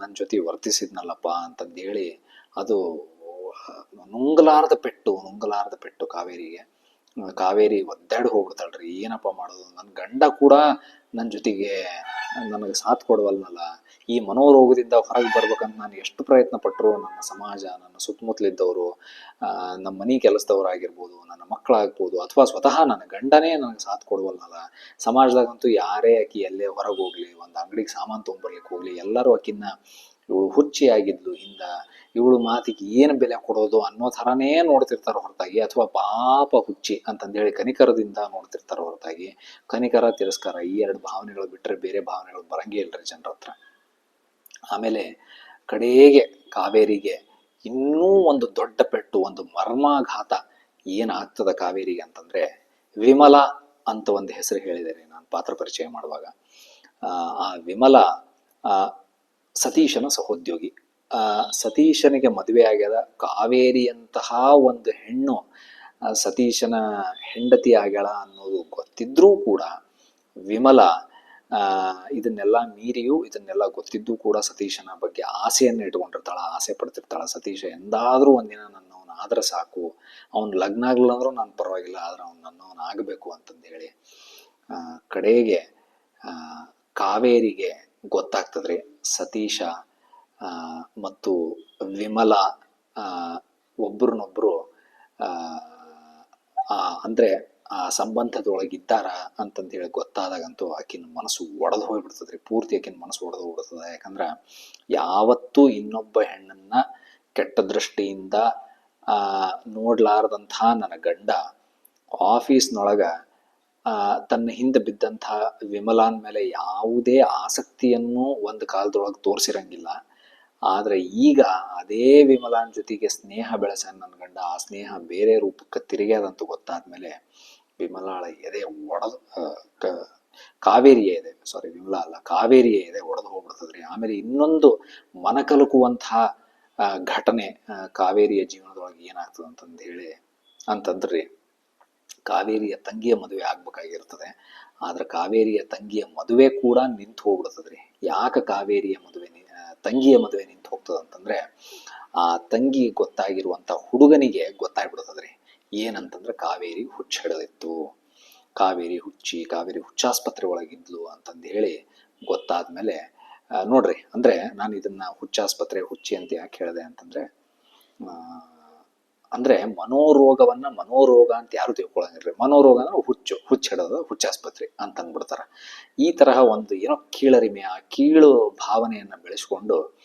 ನನ್ನ ಜೊತೆ ವರ್ತಿಸಿದ್ನಲ್ಲಪ್ಪ ಅಂತಂದೇಳಿ ಅದು ನುಂಗಲಾರದ ಪೆಟ್ಟು ನುಂಗಲಾರದ ಪೆಟ್ಟು ಕಾವೇರಿಗೆ. ಕಾವೇರಿ ಒದ್ದಾಡಿ ಹೋಗ್ಬಿಡ್ತಾಳ್ರಿ ಏನಪ್ಪ ಮಾಡೋದು? ನನ್ನ ಗಂಡ ಕೂಡ ನನ್ನ ಜೊತೆಗೆ ನನಗೆ ಸಾಥ್ ಕೊಡವಲ್ನಲ್ಲ. ಈ ಮನೋರೋಗದಿಂದ ಹೊರಗೆ ಬರ್ಬೇಕಂತ ನಾನು ಎಷ್ಟು ಪ್ರಯತ್ನ ಪಟ್ಟರು ನನ್ನ ಸಮಾಜ, ನನ್ನ ಸುತ್ತಮುತ್ತಲಿದ್ದವರು ನಮ್ಮ ಮನೆ ಕೆಲಸದವರಾಗಿರ್ಬೋದು, ನನ್ನ ಮಕ್ಕಳಾಗ್ಬೋದು ಅಥವಾ ಸ್ವತಃ ನನ್ನ ಗಂಡನೇ ನನಗೆ ಸಾಥ್ ಕೊಡವಲ್ನಲ್ಲ. ಸಮಾಜದಾಗಂತೂ ಯಾರೇ ಆಕಿ ಎಲ್ಲೇ ಹೊರಗೆ ಹೋಗ್ಲಿ, ಒಂದು ಅಂಗಡಿಗೆ ಸಾಮಾನು ತೊಗೊಂಬರ್ಲಿಕ್ಕೆ ಹೋಗ್ಲಿ, ಎಲ್ಲರೂ ಆಕಿನ್ನ ಇವಳು ಹುಚ್ಚಿ ಆಗಿದ್ಲು ಹಿಂದ ಇವಳು ಮಾತಿಗೆ ಏನು ಬೆಲೆ ಕೊಡೋದು ಅನ್ನೋ ಥರನೇ ನೋಡ್ತಿರ್ತಾರ ಹೊರತಾಗಿ ಅಥವಾ ಪಾಪ ಹುಚ್ಚಿ ಅಂತಂದೇಳಿ ಕನಿಕರದಿಂದ ನೋಡ್ತಿರ್ತಾರ ಹೊರತಾಗಿ. ಕನಿಕರ ತಿರಸ್ಕಾರ ಈ ಎರಡು ಭಾವನೆಗಳು ಬಿಟ್ಟರೆ ಬೇರೆ ಭಾವನೆಗಳು ಬರಂಗೇ ಇಲ್ಲರಿ ಜನರ ಹತ್ರ. ಆಮೇಲೆ ಕಡೆಗೆ ಕಾವೇರಿಗೆ ಇನ್ನೂ ಒಂದು ದೊಡ್ಡ ಪೆಟ್ಟು ಒಂದು ಮರ್ಮಾಘಾತ ಏನಾಗ್ತದ ಕಾವೇರಿಗೆ ಅಂತಂದ್ರೆ ವಿಮಲ ಅಂತ ಒಂದು ಹೆಸರು ಹೇಳಿದ್ದಾರೆ ನಾನು ಪಾತ್ರ ಪರಿಚಯ ಮಾಡುವಾಗ. ಆ, ಆ ವಿಮಲ ಆ, ಸತೀಶನ ಸಹೋದ್ಯೋಗಿ. ಸತೀಶನಿಗೆ ಮದುವೆ ಆಗ್ಯದ ಕಾವೇರಿಯಂತಹ ಒಂದು ಹೆಣ್ಣು ಸತೀಶನ ಹೆಂಡತಿ ಆಗ್ಯಾಳ ಅನ್ನೋದು ಗೊತ್ತಿದ್ರೂ ಕೂಡ ವಿಮಲ ಇದನ್ನೆಲ್ಲ ಮೀರಿಯೂ ಇದನ್ನೆಲ್ಲ ಗೊತ್ತಿದ್ದು ಕೂಡ ಸತೀಶನ ಬಗ್ಗೆ ಆಸೆಯನ್ನು ಇಟ್ಕೊಂಡಿರ್ತಾಳ, ಆಸೆ ಪಡ್ತಿರ್ತಾಳ ಸತೀಶ. ಎಂದಾದರೂ ಒಂದಿನ ಆದ್ರೆ ಸಾಕು, ಅವನು ಲಗ್ನ ಆಗ್ಲಿಲ್ಲ ಅಂದ್ರೂ ನಾನು ಪರವಾಗಿಲ್ಲ, ಆದ್ರೆ ಅವ್ನು ನನ್ನವನ ಆಗಬೇಕು ಅಂತಂದೇಳಿ ಕಡೆಗೆ, ಆ ಕಾವೇರಿಗೆ ಗೊತ್ತಾಗ್ತದ್ರಿ. ಸತೀಶ ಮತ್ತು ವಿಮಲ ಒಬ್ರನ್ನೊಬ್ರು ಅಂದ್ರೆ ಆ ಸಂಬಂಧದೊಳಗಿದ್ದಾರ ಅಂತಂತ ಹೇಳಿ ಗೊತ್ತಾದಾಗಂತೂ ಆಕಿನ ಮನಸ್ಸು ಒಡೆದು ಹೋಗ್ಬಿಡ್ತದ್ರಿ. ಪೂರ್ತಿ ಆಕಿನ ಮನಸ್ಸು ಒಡೆದು ಹೋಗ್ಬಿಡ್ತದೆ. ಯಾಕಂದ್ರೆ ಯಾವತ್ತೂ ಇನ್ನೊಬ್ಬ ಹೆಣ್ಣನ್ನ ಕೆಟ್ಟ ದೃಷ್ಟಿಯಿಂದ ಆ, ನೋಡ್ಲಾರ್ದಂಥ ನನ್ನ ಗಂಡ ಆಫೀಸ್ನೊಳಗ ತನ್ನ ಹಿಂದೆ ಬಿದ್ದಂಥ ವಿಮಲಾನ್ ಮೇಲೆ ಯಾವುದೇ ಆಸಕ್ತಿಯನ್ನು ಒಂದು ಕಾಲದೊಳಗೆ ತೋರಿಸಿರಂಗಿಲ್ಲ. ಆದ್ರೆ ಈಗ ಅದೇ ವಿಮಲಾನ್ ಜೊತೆಗೆ ಸ್ನೇಹ ಬೆಳೆಸ ನನ್ನ ಗಂಡ, ಆ ಸ್ನೇಹ ಬೇರೆ ರೂಪಕ್ಕೆ ತಿರುಗ್ಯಾದಂತ ಗೊತ್ತಾದ್ಮೇಲೆ ವಿಮಲಾಳ ಎದೆ ಒಡೆದು ಕಾವೇರಿಯೇ ಇದೆ. ಸಾರಿ ವಿಮಲಾ ಅಲ್ಲ, ಕಾವೇರಿಯೇ ಇದೆ, ಒಡೆದು ಹೋಗ್ಬಿಡ್ತದ್ರಿ. ಆಮೇಲೆ ಇನ್ನೊಂದು ಮನಕಲುಕುವಂತಹ ಘಟನೆ ಕಾವೇರಿಯ ಜೀವನದೊಳಗೆ ಏನಾಗ್ತದೆ ಅಂತಂದು ಹೇಳಿ ಅಂತಂದ್ರಿ. ಕಾವೇರಿಯ ತಂಗಿಯ ಮದುವೆ ಆಗ್ಬೇಕಾಗಿರ್ತದೆ. ಆದ್ರೆ ಕಾವೇರಿಯ ತಂಗಿಯ ಮದುವೆ ಕೂಡ ನಿಂತು ಹೋಗ್ಬಿಡ್ತದ್ರಿ. ಯಾಕೆ ಕಾವೇರಿಯ ಮದುವೆ ತಂಗಿಯ ಮದುವೆ ನಿಂತು ಹೋಗ್ತದೆ ಅಂತಂದ್ರೆ, ಆ ತಂಗಿ ಗೊತ್ತಾಗಿರುವಂತ ಹುಡುಗನಿಗೆ ಗೊತ್ತಾಗ್ಬಿಡ್ತದ್ರಿ. ಏನಂತಂದ್ರೆ ಕಾವೇರಿ ಹಿಡಿದಿತ್ತು ಕಾವೇರಿ ಹುಚ್ಚಿ, ಕಾವೇರಿ ಹುಚ್ಚಾಸ್ಪತ್ರೆ ಒಳಗಿದ್ಲು ಅಂತಂದು ಹೇಳಿ ಗೊತ್ತಾದ್ಮೇಲೆ ಮೇಲೆ ನೋಡ್ರಿ, ಅಂದ್ರೆ ನಾನು ಇದನ್ನ ಹುಚ್ಚಾಸ್ಪತ್ರೆ ಹುಚ್ಚಿ ಅಂತ ಯಾಕೆ ಹೇಳಿದೆ ಅಂತಂದ್ರೆ ಅಂದ್ರೆ ಮನೋರೋಗವನ್ನ ಮನೋರೋಗ ಅಂತ ಯಾರು ತಿಳ್ಕೊಳಂಗಿಲ್ರಿ. ಮನೋರೋಗ ಅಂದ್ರೆ ಹುಚ್ಚು, ಹುಚ್ಚ ಹುಚ್ಚಾಸ್ಪತ್ರೆ ಅಂತ ಅಂದ್ಬಿಡ್ತಾರೆ. ಈ ತರಹ ಒಂದು ಏನೋ ಕೀಳರಿಮೆ, ಆ ಕೀಳು ಭಾವನೆಯನ್ನ ಬೆಳೆಸ್ಕೊಂಡು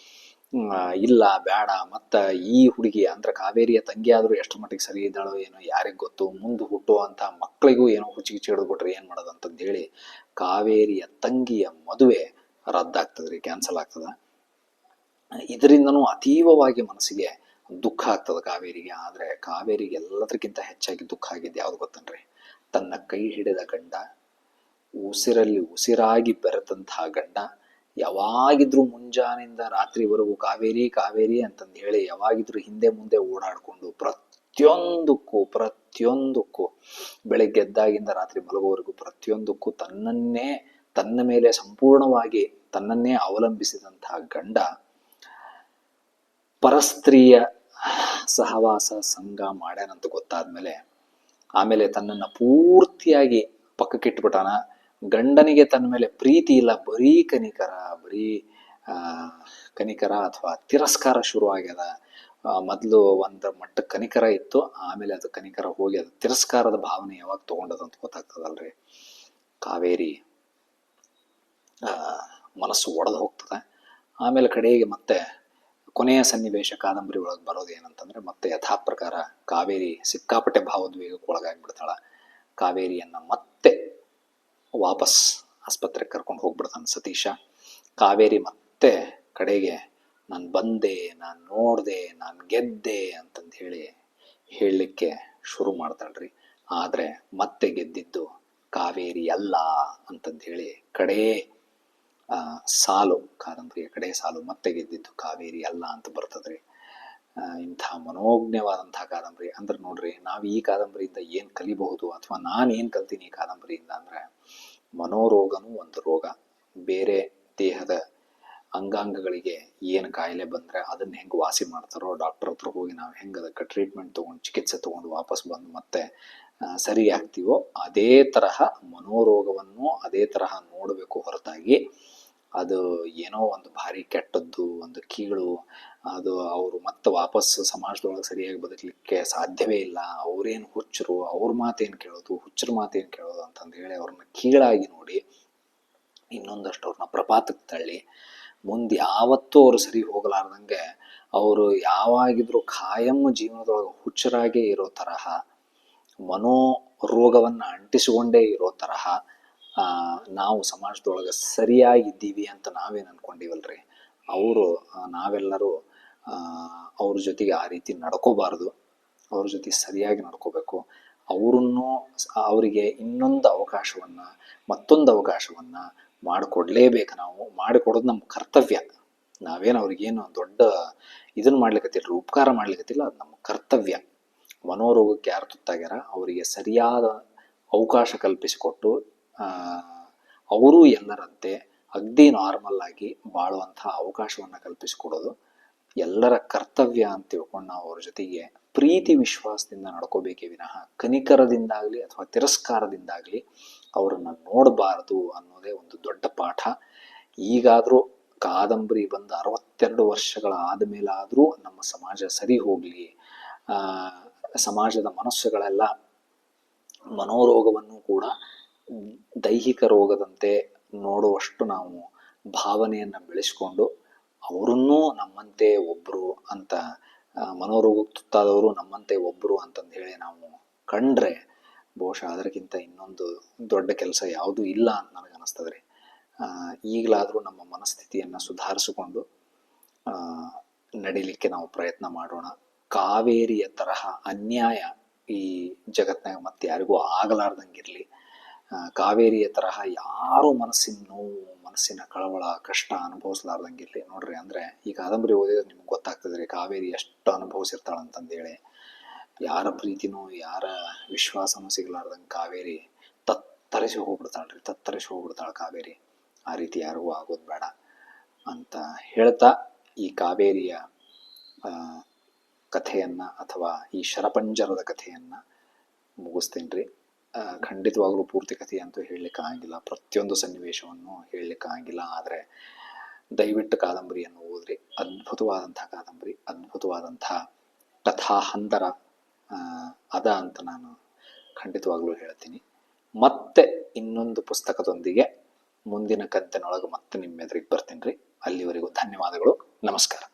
ಇಲ್ಲ ಬೇಡ ಮತ್ತ ಈ ಹುಡುಗಿ ಅಂದ್ರೆ ಕಾವೇರಿಯ ತಂಗಿ ಆದ್ರೂ ಎಷ್ಟು ಮಟ್ಟಿಗೆ ಸರಿ ಇದ್ದಾಳೋ ಏನೋ ಯಾರಿಗೆ ಗೊತ್ತು, ಮುಂದೆ ಹುಟ್ಟುವಂತ ಮಕ್ಕಳಿಗೂ ಏನೋ ಹುಚ್ಚಿ ಹಿಡಿದ್ಬಿಟ್ರೆ ಏನ್ ಮಾಡೋದು ಹೇಳಿ ಕಾವೇರಿಯ ತಂಗಿಯ ಮದುವೆ ರದ್ದಾಗ್ತದ್ರಿ ಕ್ಯಾನ್ಸಲ್ ಆಗ್ತದ. ಇದರಿಂದನೂ ಅತೀವವಾಗಿ ಮನಸ್ಸಿಗೆ ದುಃಖ ಆಗ್ತದೆ ಕಾವೇರಿಗೆ. ಆದ್ರೆ ಕಾವೇರಿಗೆ ಎಲ್ಲದಕ್ಕಿಂತ ಹೆಚ್ಚಾಗಿ ದುಃಖ ಆಗಿದ್ದು ಯಾವ್ದು ಗೊತ್ತನ್ರಿ? ತನ್ನ ಕೈ ಹಿಡಿದ ಗಂಡ, ಉಸಿರಲ್ಲಿ ಉಸಿರಾಗಿ ಬೆರೆತಂತಹ ಗಂಡ, ಯಾವಾಗಿದ್ರು ಮುಂಜಾನಿಂದ ರಾತ್ರಿವರೆಗೂ ಕಾವೇರಿ ಕಾವೇರಿ ಅಂತಂದು ಹೇಳಿ ಯಾವಾಗಿದ್ರು ಹಿಂದೆ ಮುಂದೆ ಓಡಾಡ್ಕೊಂಡು ಪ್ರತಿಯೊಂದಕ್ಕೂ ಪ್ರತಿಯೊಂದಕ್ಕೂ ಬೆಳಗ್ಗೆ ಎದ್ದಾಗಿಂದ ರಾತ್ರಿ ಮಲಗುವವರೆಗೂ ಪ್ರತಿಯೊಂದಕ್ಕೂ ತನ್ನನ್ನೇ, ತನ್ನ ಮೇಲೆ ಸಂಪೂರ್ಣವಾಗಿ ತನ್ನನ್ನೇ ಅವಲಂಬಿಸಿದಂತಹ ಗಂಡ, ಪರಸ್ತ್ರೀಯ ಸಹವಾಸ, ಸಂಘ ಮಾಡ್ಯಾನಂತ ಗೊತ್ತಾದ್ಮೇಲೆ ಆಮೇಲೆ ತನ್ನನ್ನು ಪೂರ್ತಿಯಾಗಿ ಪಕ್ಕಕ್ಕಿಟ್ಬಿಟ್ಟಾನ ಗಂಡನಿಗೆ ತನ್ನ ಮೇಲೆ ಪ್ರೀತಿ ಇಲ್ಲ. ಬರೀ ಕನಿಕರ ಬರೀ ಕನಿಕರ ಅಥವಾ ತಿರಸ್ಕಾರ ಶುರು ಆಗ್ಯದ. ಮೊದಲು ಒಂದು ಮಟ್ಟ ಕನಿಕರ ಇತ್ತು. ಆಮೇಲೆ ಅದು ಕನಿಕರ ಹೋಗಿ ಅದು ತಿರಸ್ಕಾರದ ಭಾವನೆ ಯಾವಾಗ ತಗೊಂಡದಂತ ಗೊತ್ತಾಗ್ತದಲ್ರಿ. ಕಾವೇರಿ ಮನಸ್ಸು ಒಡೆದು ಹೋಗ್ತದೆ. ಆಮೇಲೆ ಕಡೆಗೆ ಮತ್ತೆ ಕೊನೆಯ ಸನ್ನಿವೇಶ ಕಾದಂಬರಿ ಒಳಗೆ ಬರೋದು ಏನಂತಂದ್ರೆ ಮತ್ತೆ ಯಥಾ ಪ್ರಕಾರ ಕಾವೇರಿ ಸಿಕ್ಕಾಪಟ್ಟೆ ಭಾವೋದ್ವೇಗಕ್ಕೆ ಒಳಗಾಗ್ಬಿಡ್ತಾಳ. ಕಾವೇರಿಯನ್ನ ಮತ್ತೆ ವಾಪಸ್ ಆಸ್ಪತ್ರೆಗೆ ಕರ್ಕೊಂಡು ಹೋಗ್ಬಿಡ್ತಾನೆ ಸತೀಶ. ಕಾವೇರಿ ಮತ್ತೆ ಕಡೆಗೆ, ನಾನು ಬಂದೆ, ನಾನು ನೋಡಿದೆ, ನಾನು ಗೆದ್ದೆ ಅಂತಂದು ಹೇಳಿ ಹೇಳಲಿಕ್ಕೆ ಶುರು ಮಾಡ್ತಾಳ್ರಿ. ಆದರೆ ಮತ್ತೆ ಗೆದ್ದಿದ್ದು ಕಾವೇರಿ ಅಲ್ಲ ಅಂತಂದು ಹೇಳಿ ಕಡೇ ಸಾಲು, ಕಾದಂಬರಿಯ ಕಡೆ ಸಾಲು ಮತ್ತೆ ಗೆದ್ದಿದ್ದು ಕಾವೇರಿ ಅಲ್ಲ ಅಂತ ಬರ್ತದ್ರಿ. ಇಂಥ ಮನೋಜ್ಞವಾದಂತಹ ಕಾದಂಬರಿ. ಅಂದ್ರೆ ನೋಡ್ರಿ, ನಾವು ಈ ಕಾದಂಬರಿಯಿಂದ ಏನು ಕಲಿಬಹುದು ಅಥವಾ ನಾನು ಏನ್ ಕಲ್ತೀನಿ ಈ ಕಾದಂಬರಿಯಿಂದ ಅಂದ್ರೆ ಮನೋರೋಗನೂ ಒಂದು ರೋಗ. ಬೇರೆ ದೇಹದ ಅಂಗಾಂಗಗಳಿಗೆ ಏನು ಕಾಯಿಲೆ ಬಂದರೆ ಅದನ್ನು ಹೆಂಗೆ ವಾಸಿ ಮಾಡ್ತಾರೋ ಡಾಕ್ಟರ್ ಹತ್ರ ಹೋಗಿ ನಾವು ಹೆಂಗೆ ಅದಕ್ಕೆ ಟ್ರೀಟ್ಮೆಂಟ್ ತೊಗೊಂಡು ಚಿಕಿತ್ಸೆ ತೊಗೊಂಡು ವಾಪಸ್ ಬಂದು ಮತ್ತೆ ಸರಿ ಆಗ್ತೀವೋ ಅದೇ ತರಹ ಮನೋರೋಗವನ್ನು ಅದೇ ತರಹ ನೋಡಬೇಕು ಹೊರತಾಗಿ ಅದು ಏನೋ ಒಂದು ಭಾರಿ ಕೆಟ್ಟದ್ದು, ಒಂದು ಕೀಳು, ಅದು ಅವರು ಮತ್ತೆ ವಾಪಸ್ಸು ಸಮಾಜದೊಳಗೆ ಸರಿಯಾಗಿ ಬದುಕಲಿಕ್ಕೆ ಸಾಧ್ಯವೇ ಇಲ್ಲ. ಅವರೇನು ಹುಚ್ಚರು, ಅವ್ರ ಮಾತೇನು ಕೇಳೋದು, ಹುಚ್ಚರ ಮಾತೇನು ಕೇಳೋದು ಅಂತಂದು ಹೇಳಿ ಅವ್ರನ್ನ ಕೀಳಾಗಿ ನೋಡಿ ಇನ್ನೊಂದಷ್ಟು ಅವ್ರನ್ನ ಪ್ರಪಾತಕ್ಕೆ ತಳ್ಳಿ, ಮುಂದೆ ಯಾವತ್ತೂ ಅವರು ಸರಿ ಹೋಗಲಾರ್ದಂಗೆ ಅವರು ಯಾವಾಗಿದ್ರೂ ಖಾಯಂ ಜೀವನದೊಳಗೆ ಹುಚ್ಚರಾಗೇ ಇರೋ ತರಹ ಮನೋ ರೋಗವನ್ನು ಅಂಟಿಸಿಕೊಂಡೇ ಇರೋ ತರಹ ನಾವು ಸಮಾಜದೊಳಗೆ ಸರಿಯಾಗಿದ್ದೀವಿ ಅಂತ ನಾವೇನು ಅನ್ಕೊಂಡಿವಲ್ರಿ? ಅವರು ನಾವೆಲ್ಲರೂ ಅವ್ರ ಜೊತೆಗೆ ಆ ರೀತಿ ನಡ್ಕೋಬಾರ್ದು. ಅವ್ರ ಜೊತೆ ಸರಿಯಾಗಿ ನಡ್ಕೋಬೇಕು. ಅವರನ್ನು ಅವರಿಗೆ ಇನ್ನೊಂದು ಅವಕಾಶವನ್ನು, ಮತ್ತೊಂದು ಅವಕಾಶವನ್ನು ಮಾಡಿಕೊಡ್ಲೇಬೇಕು ನಾವು. ಮಾಡಿಕೊಡೋದು ನಮ್ಮ ಕರ್ತವ್ಯ. ನಾವೇನು ಅವ್ರಿಗೇನು ದೊಡ್ಡ ಇದನ್ನು ಮಾಡ್ಲಿಕ್ಕತ್ತಿಲ್ಲ ಉಪಕಾರ ಮಾಡ್ಲಿಕ್ಕತ್ತಿಲ್ಲ ಅದು ನಮ್ಮ ಕರ್ತವ್ಯ. ಮನೋರೋಗಕ್ಕೆ ಯಾರು ತುತ್ತಾಗ್ಯಾರ, ಅವರಿಗೆ ಸರಿಯಾದ ಅವಕಾಶ ಕಲ್ಪಿಸಿಕೊಟ್ಟು ಅವರು ಎಲ್ಲರಂತೆ ಅಗ್ದಿ ನಾರ್ಮಲ್ ಆಗಿ ಬಾಳುವಂತಹ ಅವಕಾಶವನ್ನ ಕಲ್ಪಿಸಿಕೊಡೋದು. ಎಲ್ಲರ ಕರ್ತವ್ಯ ಅಂತ ತಿಳ್ಕೊಂಡು ನಾವು ಅವ್ರ ಜೊತೆಗೆ ಪ್ರೀತಿ ವಿಶ್ವಾಸದಿಂದ ನಡ್ಕೋಬೇಕೇ ವಿನಃ ಕನಿಕರದಿಂದಾಗ್ಲಿ ಅಥವಾ ತಿರಸ್ಕಾರದಿಂದಾಗ್ಲಿ ಅವರನ್ನು ನೋಡಬಾರದು ಅನ್ನೋದೇ ಒಂದು ದೊಡ್ಡ ಪಾಠ. ಈಗಾದರೂ ಕಾದಂಬರಿ ಬಂದ ಅರವತ್ತೆರಡು ವರ್ಷಗಳ ಆದಮೇಲಾದರೂ ನಮ್ಮ ಸಮಾಜ ಸರಿ ಹೋಗ್ಲಿ. ಸಮಾಜದ ಮನಸ್ಸುಗಳೆಲ್ಲ ಮನೋರೋಗವನ್ನು ಕೂಡ ದೈಹಿಕ ರೋಗದಂತೆ ನೋಡುವಷ್ಟು ನಾವು ಭಾವನೆಯನ್ನು ಬೆಳೆಸಿಕೊಂಡು ಅವರನ್ನು ನಮ್ಮಂತೆ ಒಬ್ಬರು ಅಂತ ಮನೋರೋಗ ತುತ್ತಾದವರು ನಮ್ಮಂತೆ ಒಬ್ಬರು ಅಂತಂದು ಹೇಳಿ ನಾವು ಕಂಡ್ರೆ ಬಹುಶಃ ಅದಕ್ಕಿಂತ ಇನ್ನೊಂದು ದೊಡ್ಡ ಕೆಲಸ ಯಾವುದೂ ಇಲ್ಲ ಅಂತ ನನಗೆ ರೀ ಆ, ಈಗಲಾದರೂ ನಮ್ಮ ಮನಸ್ಥಿತಿಯನ್ನು ಸುಧಾರಿಸಿಕೊಂಡು ನಡೀಲಿಕ್ಕೆ ನಾವು ಪ್ರಯತ್ನ ಮಾಡೋಣ. ಕಾವೇರಿಯ ತರಹ ಅನ್ಯಾಯ ಈ ಜಗತ್ನಾಗ ಮತ್ತೆ ಯಾರಿಗೂ ಆಗಲಾರ್ದಂಗಿರ್ಲಿ. ಕಾವೇರಿಯ ತರಹ ಯಾರು ಮನಸ್ಸಿನ ನೋವು, ಮನಸ್ಸಿನ ಕಳವಳ, ಕಷ್ಟ ಅನುಭವಿಸ್ಲಾರ್ದಂಗಿರ್ಲಿ. ನೋಡ್ರಿ ಅಂದ್ರೆ ಈ ಕಾದಂಬರಿ ಓದಿದ್ರೆ ನಿಮ್ಗೆ ಗೊತ್ತಾಗ್ತದ್ರಿ ಕಾವೇರಿ ಎಷ್ಟು ಅನುಭವಿಸಿರ್ತಾಳಂತಂದೇಳಿ ಯಾರ ಪ್ರೀತಿನೂ, ಯಾರ ವಿಶ್ವಾಸನೂ ಸಿಗ್ಲಾರ್ದಂಗೆ ಕಾವೇರಿ ತತ್ತರಿಸಿ ಹೋಗ್ಬಿಡ್ತಾಳ್ರಿ, ತತ್ತರಿಸಿ ಹೋಗ್ಬಿಡ್ತಾಳೆ ಕಾವೇರಿ. ಆ ರೀತಿ ಯಾರಿಗೂ ಆಗೋದು ಬೇಡ ಅಂತ ಹೇಳ್ತಾ ಈ ಕಾವೇರಿಯ ಕಥೆಯನ್ನ ಅಥವಾ ಈ ಶರಪಂಜರದ ಕಥೆಯನ್ನು ಮುಗಿಸ್ತೇನೆ ರೀ ಖಂಡಿತವಾಗ್ಲೂ ಪೂರ್ತಿ ಕಥೆ ಅಂತೂ ಹೇಳಲಿಕ್ಕೆ ಆಗಿಲ್ಲ ಪ್ರತಿಯೊಂದು ಸನ್ನಿವೇಶವನ್ನು ಹೇಳಲಿಕ್ಕೆ ಆಗಿಲ್ಲ ಆದರೆ ದಯವಿಟ್ಟು ಕಾದಂಬರಿಯನ್ನು ಓದ್ರಿ. ಅದ್ಭುತವಾದಂಥ ಕಾದಂಬರಿ ಅದ್ಭುತವಾದಂಥ ಕಥಾಹಂದರ ಆ, ಅದ ಅಂತ ನಾನು ಖಂಡಿತವಾಗ್ಲೂ ಹೇಳ್ತೀನಿ. ಮತ್ತೆ ಇನ್ನೊಂದು ಪುಸ್ತಕದೊಂದಿಗೆ ಮುಂದಿನ ಕಂತಿನೊಳಗೆ ಮತ್ತೆ ನಿಮ್ಮ ಎದುರಿಗೆ ಬರ್ತೀನಿ ರೀ. ಅಲ್ಲಿವರೆಗೂ ಧನ್ಯವಾದಗಳು. ನಮಸ್ಕಾರ.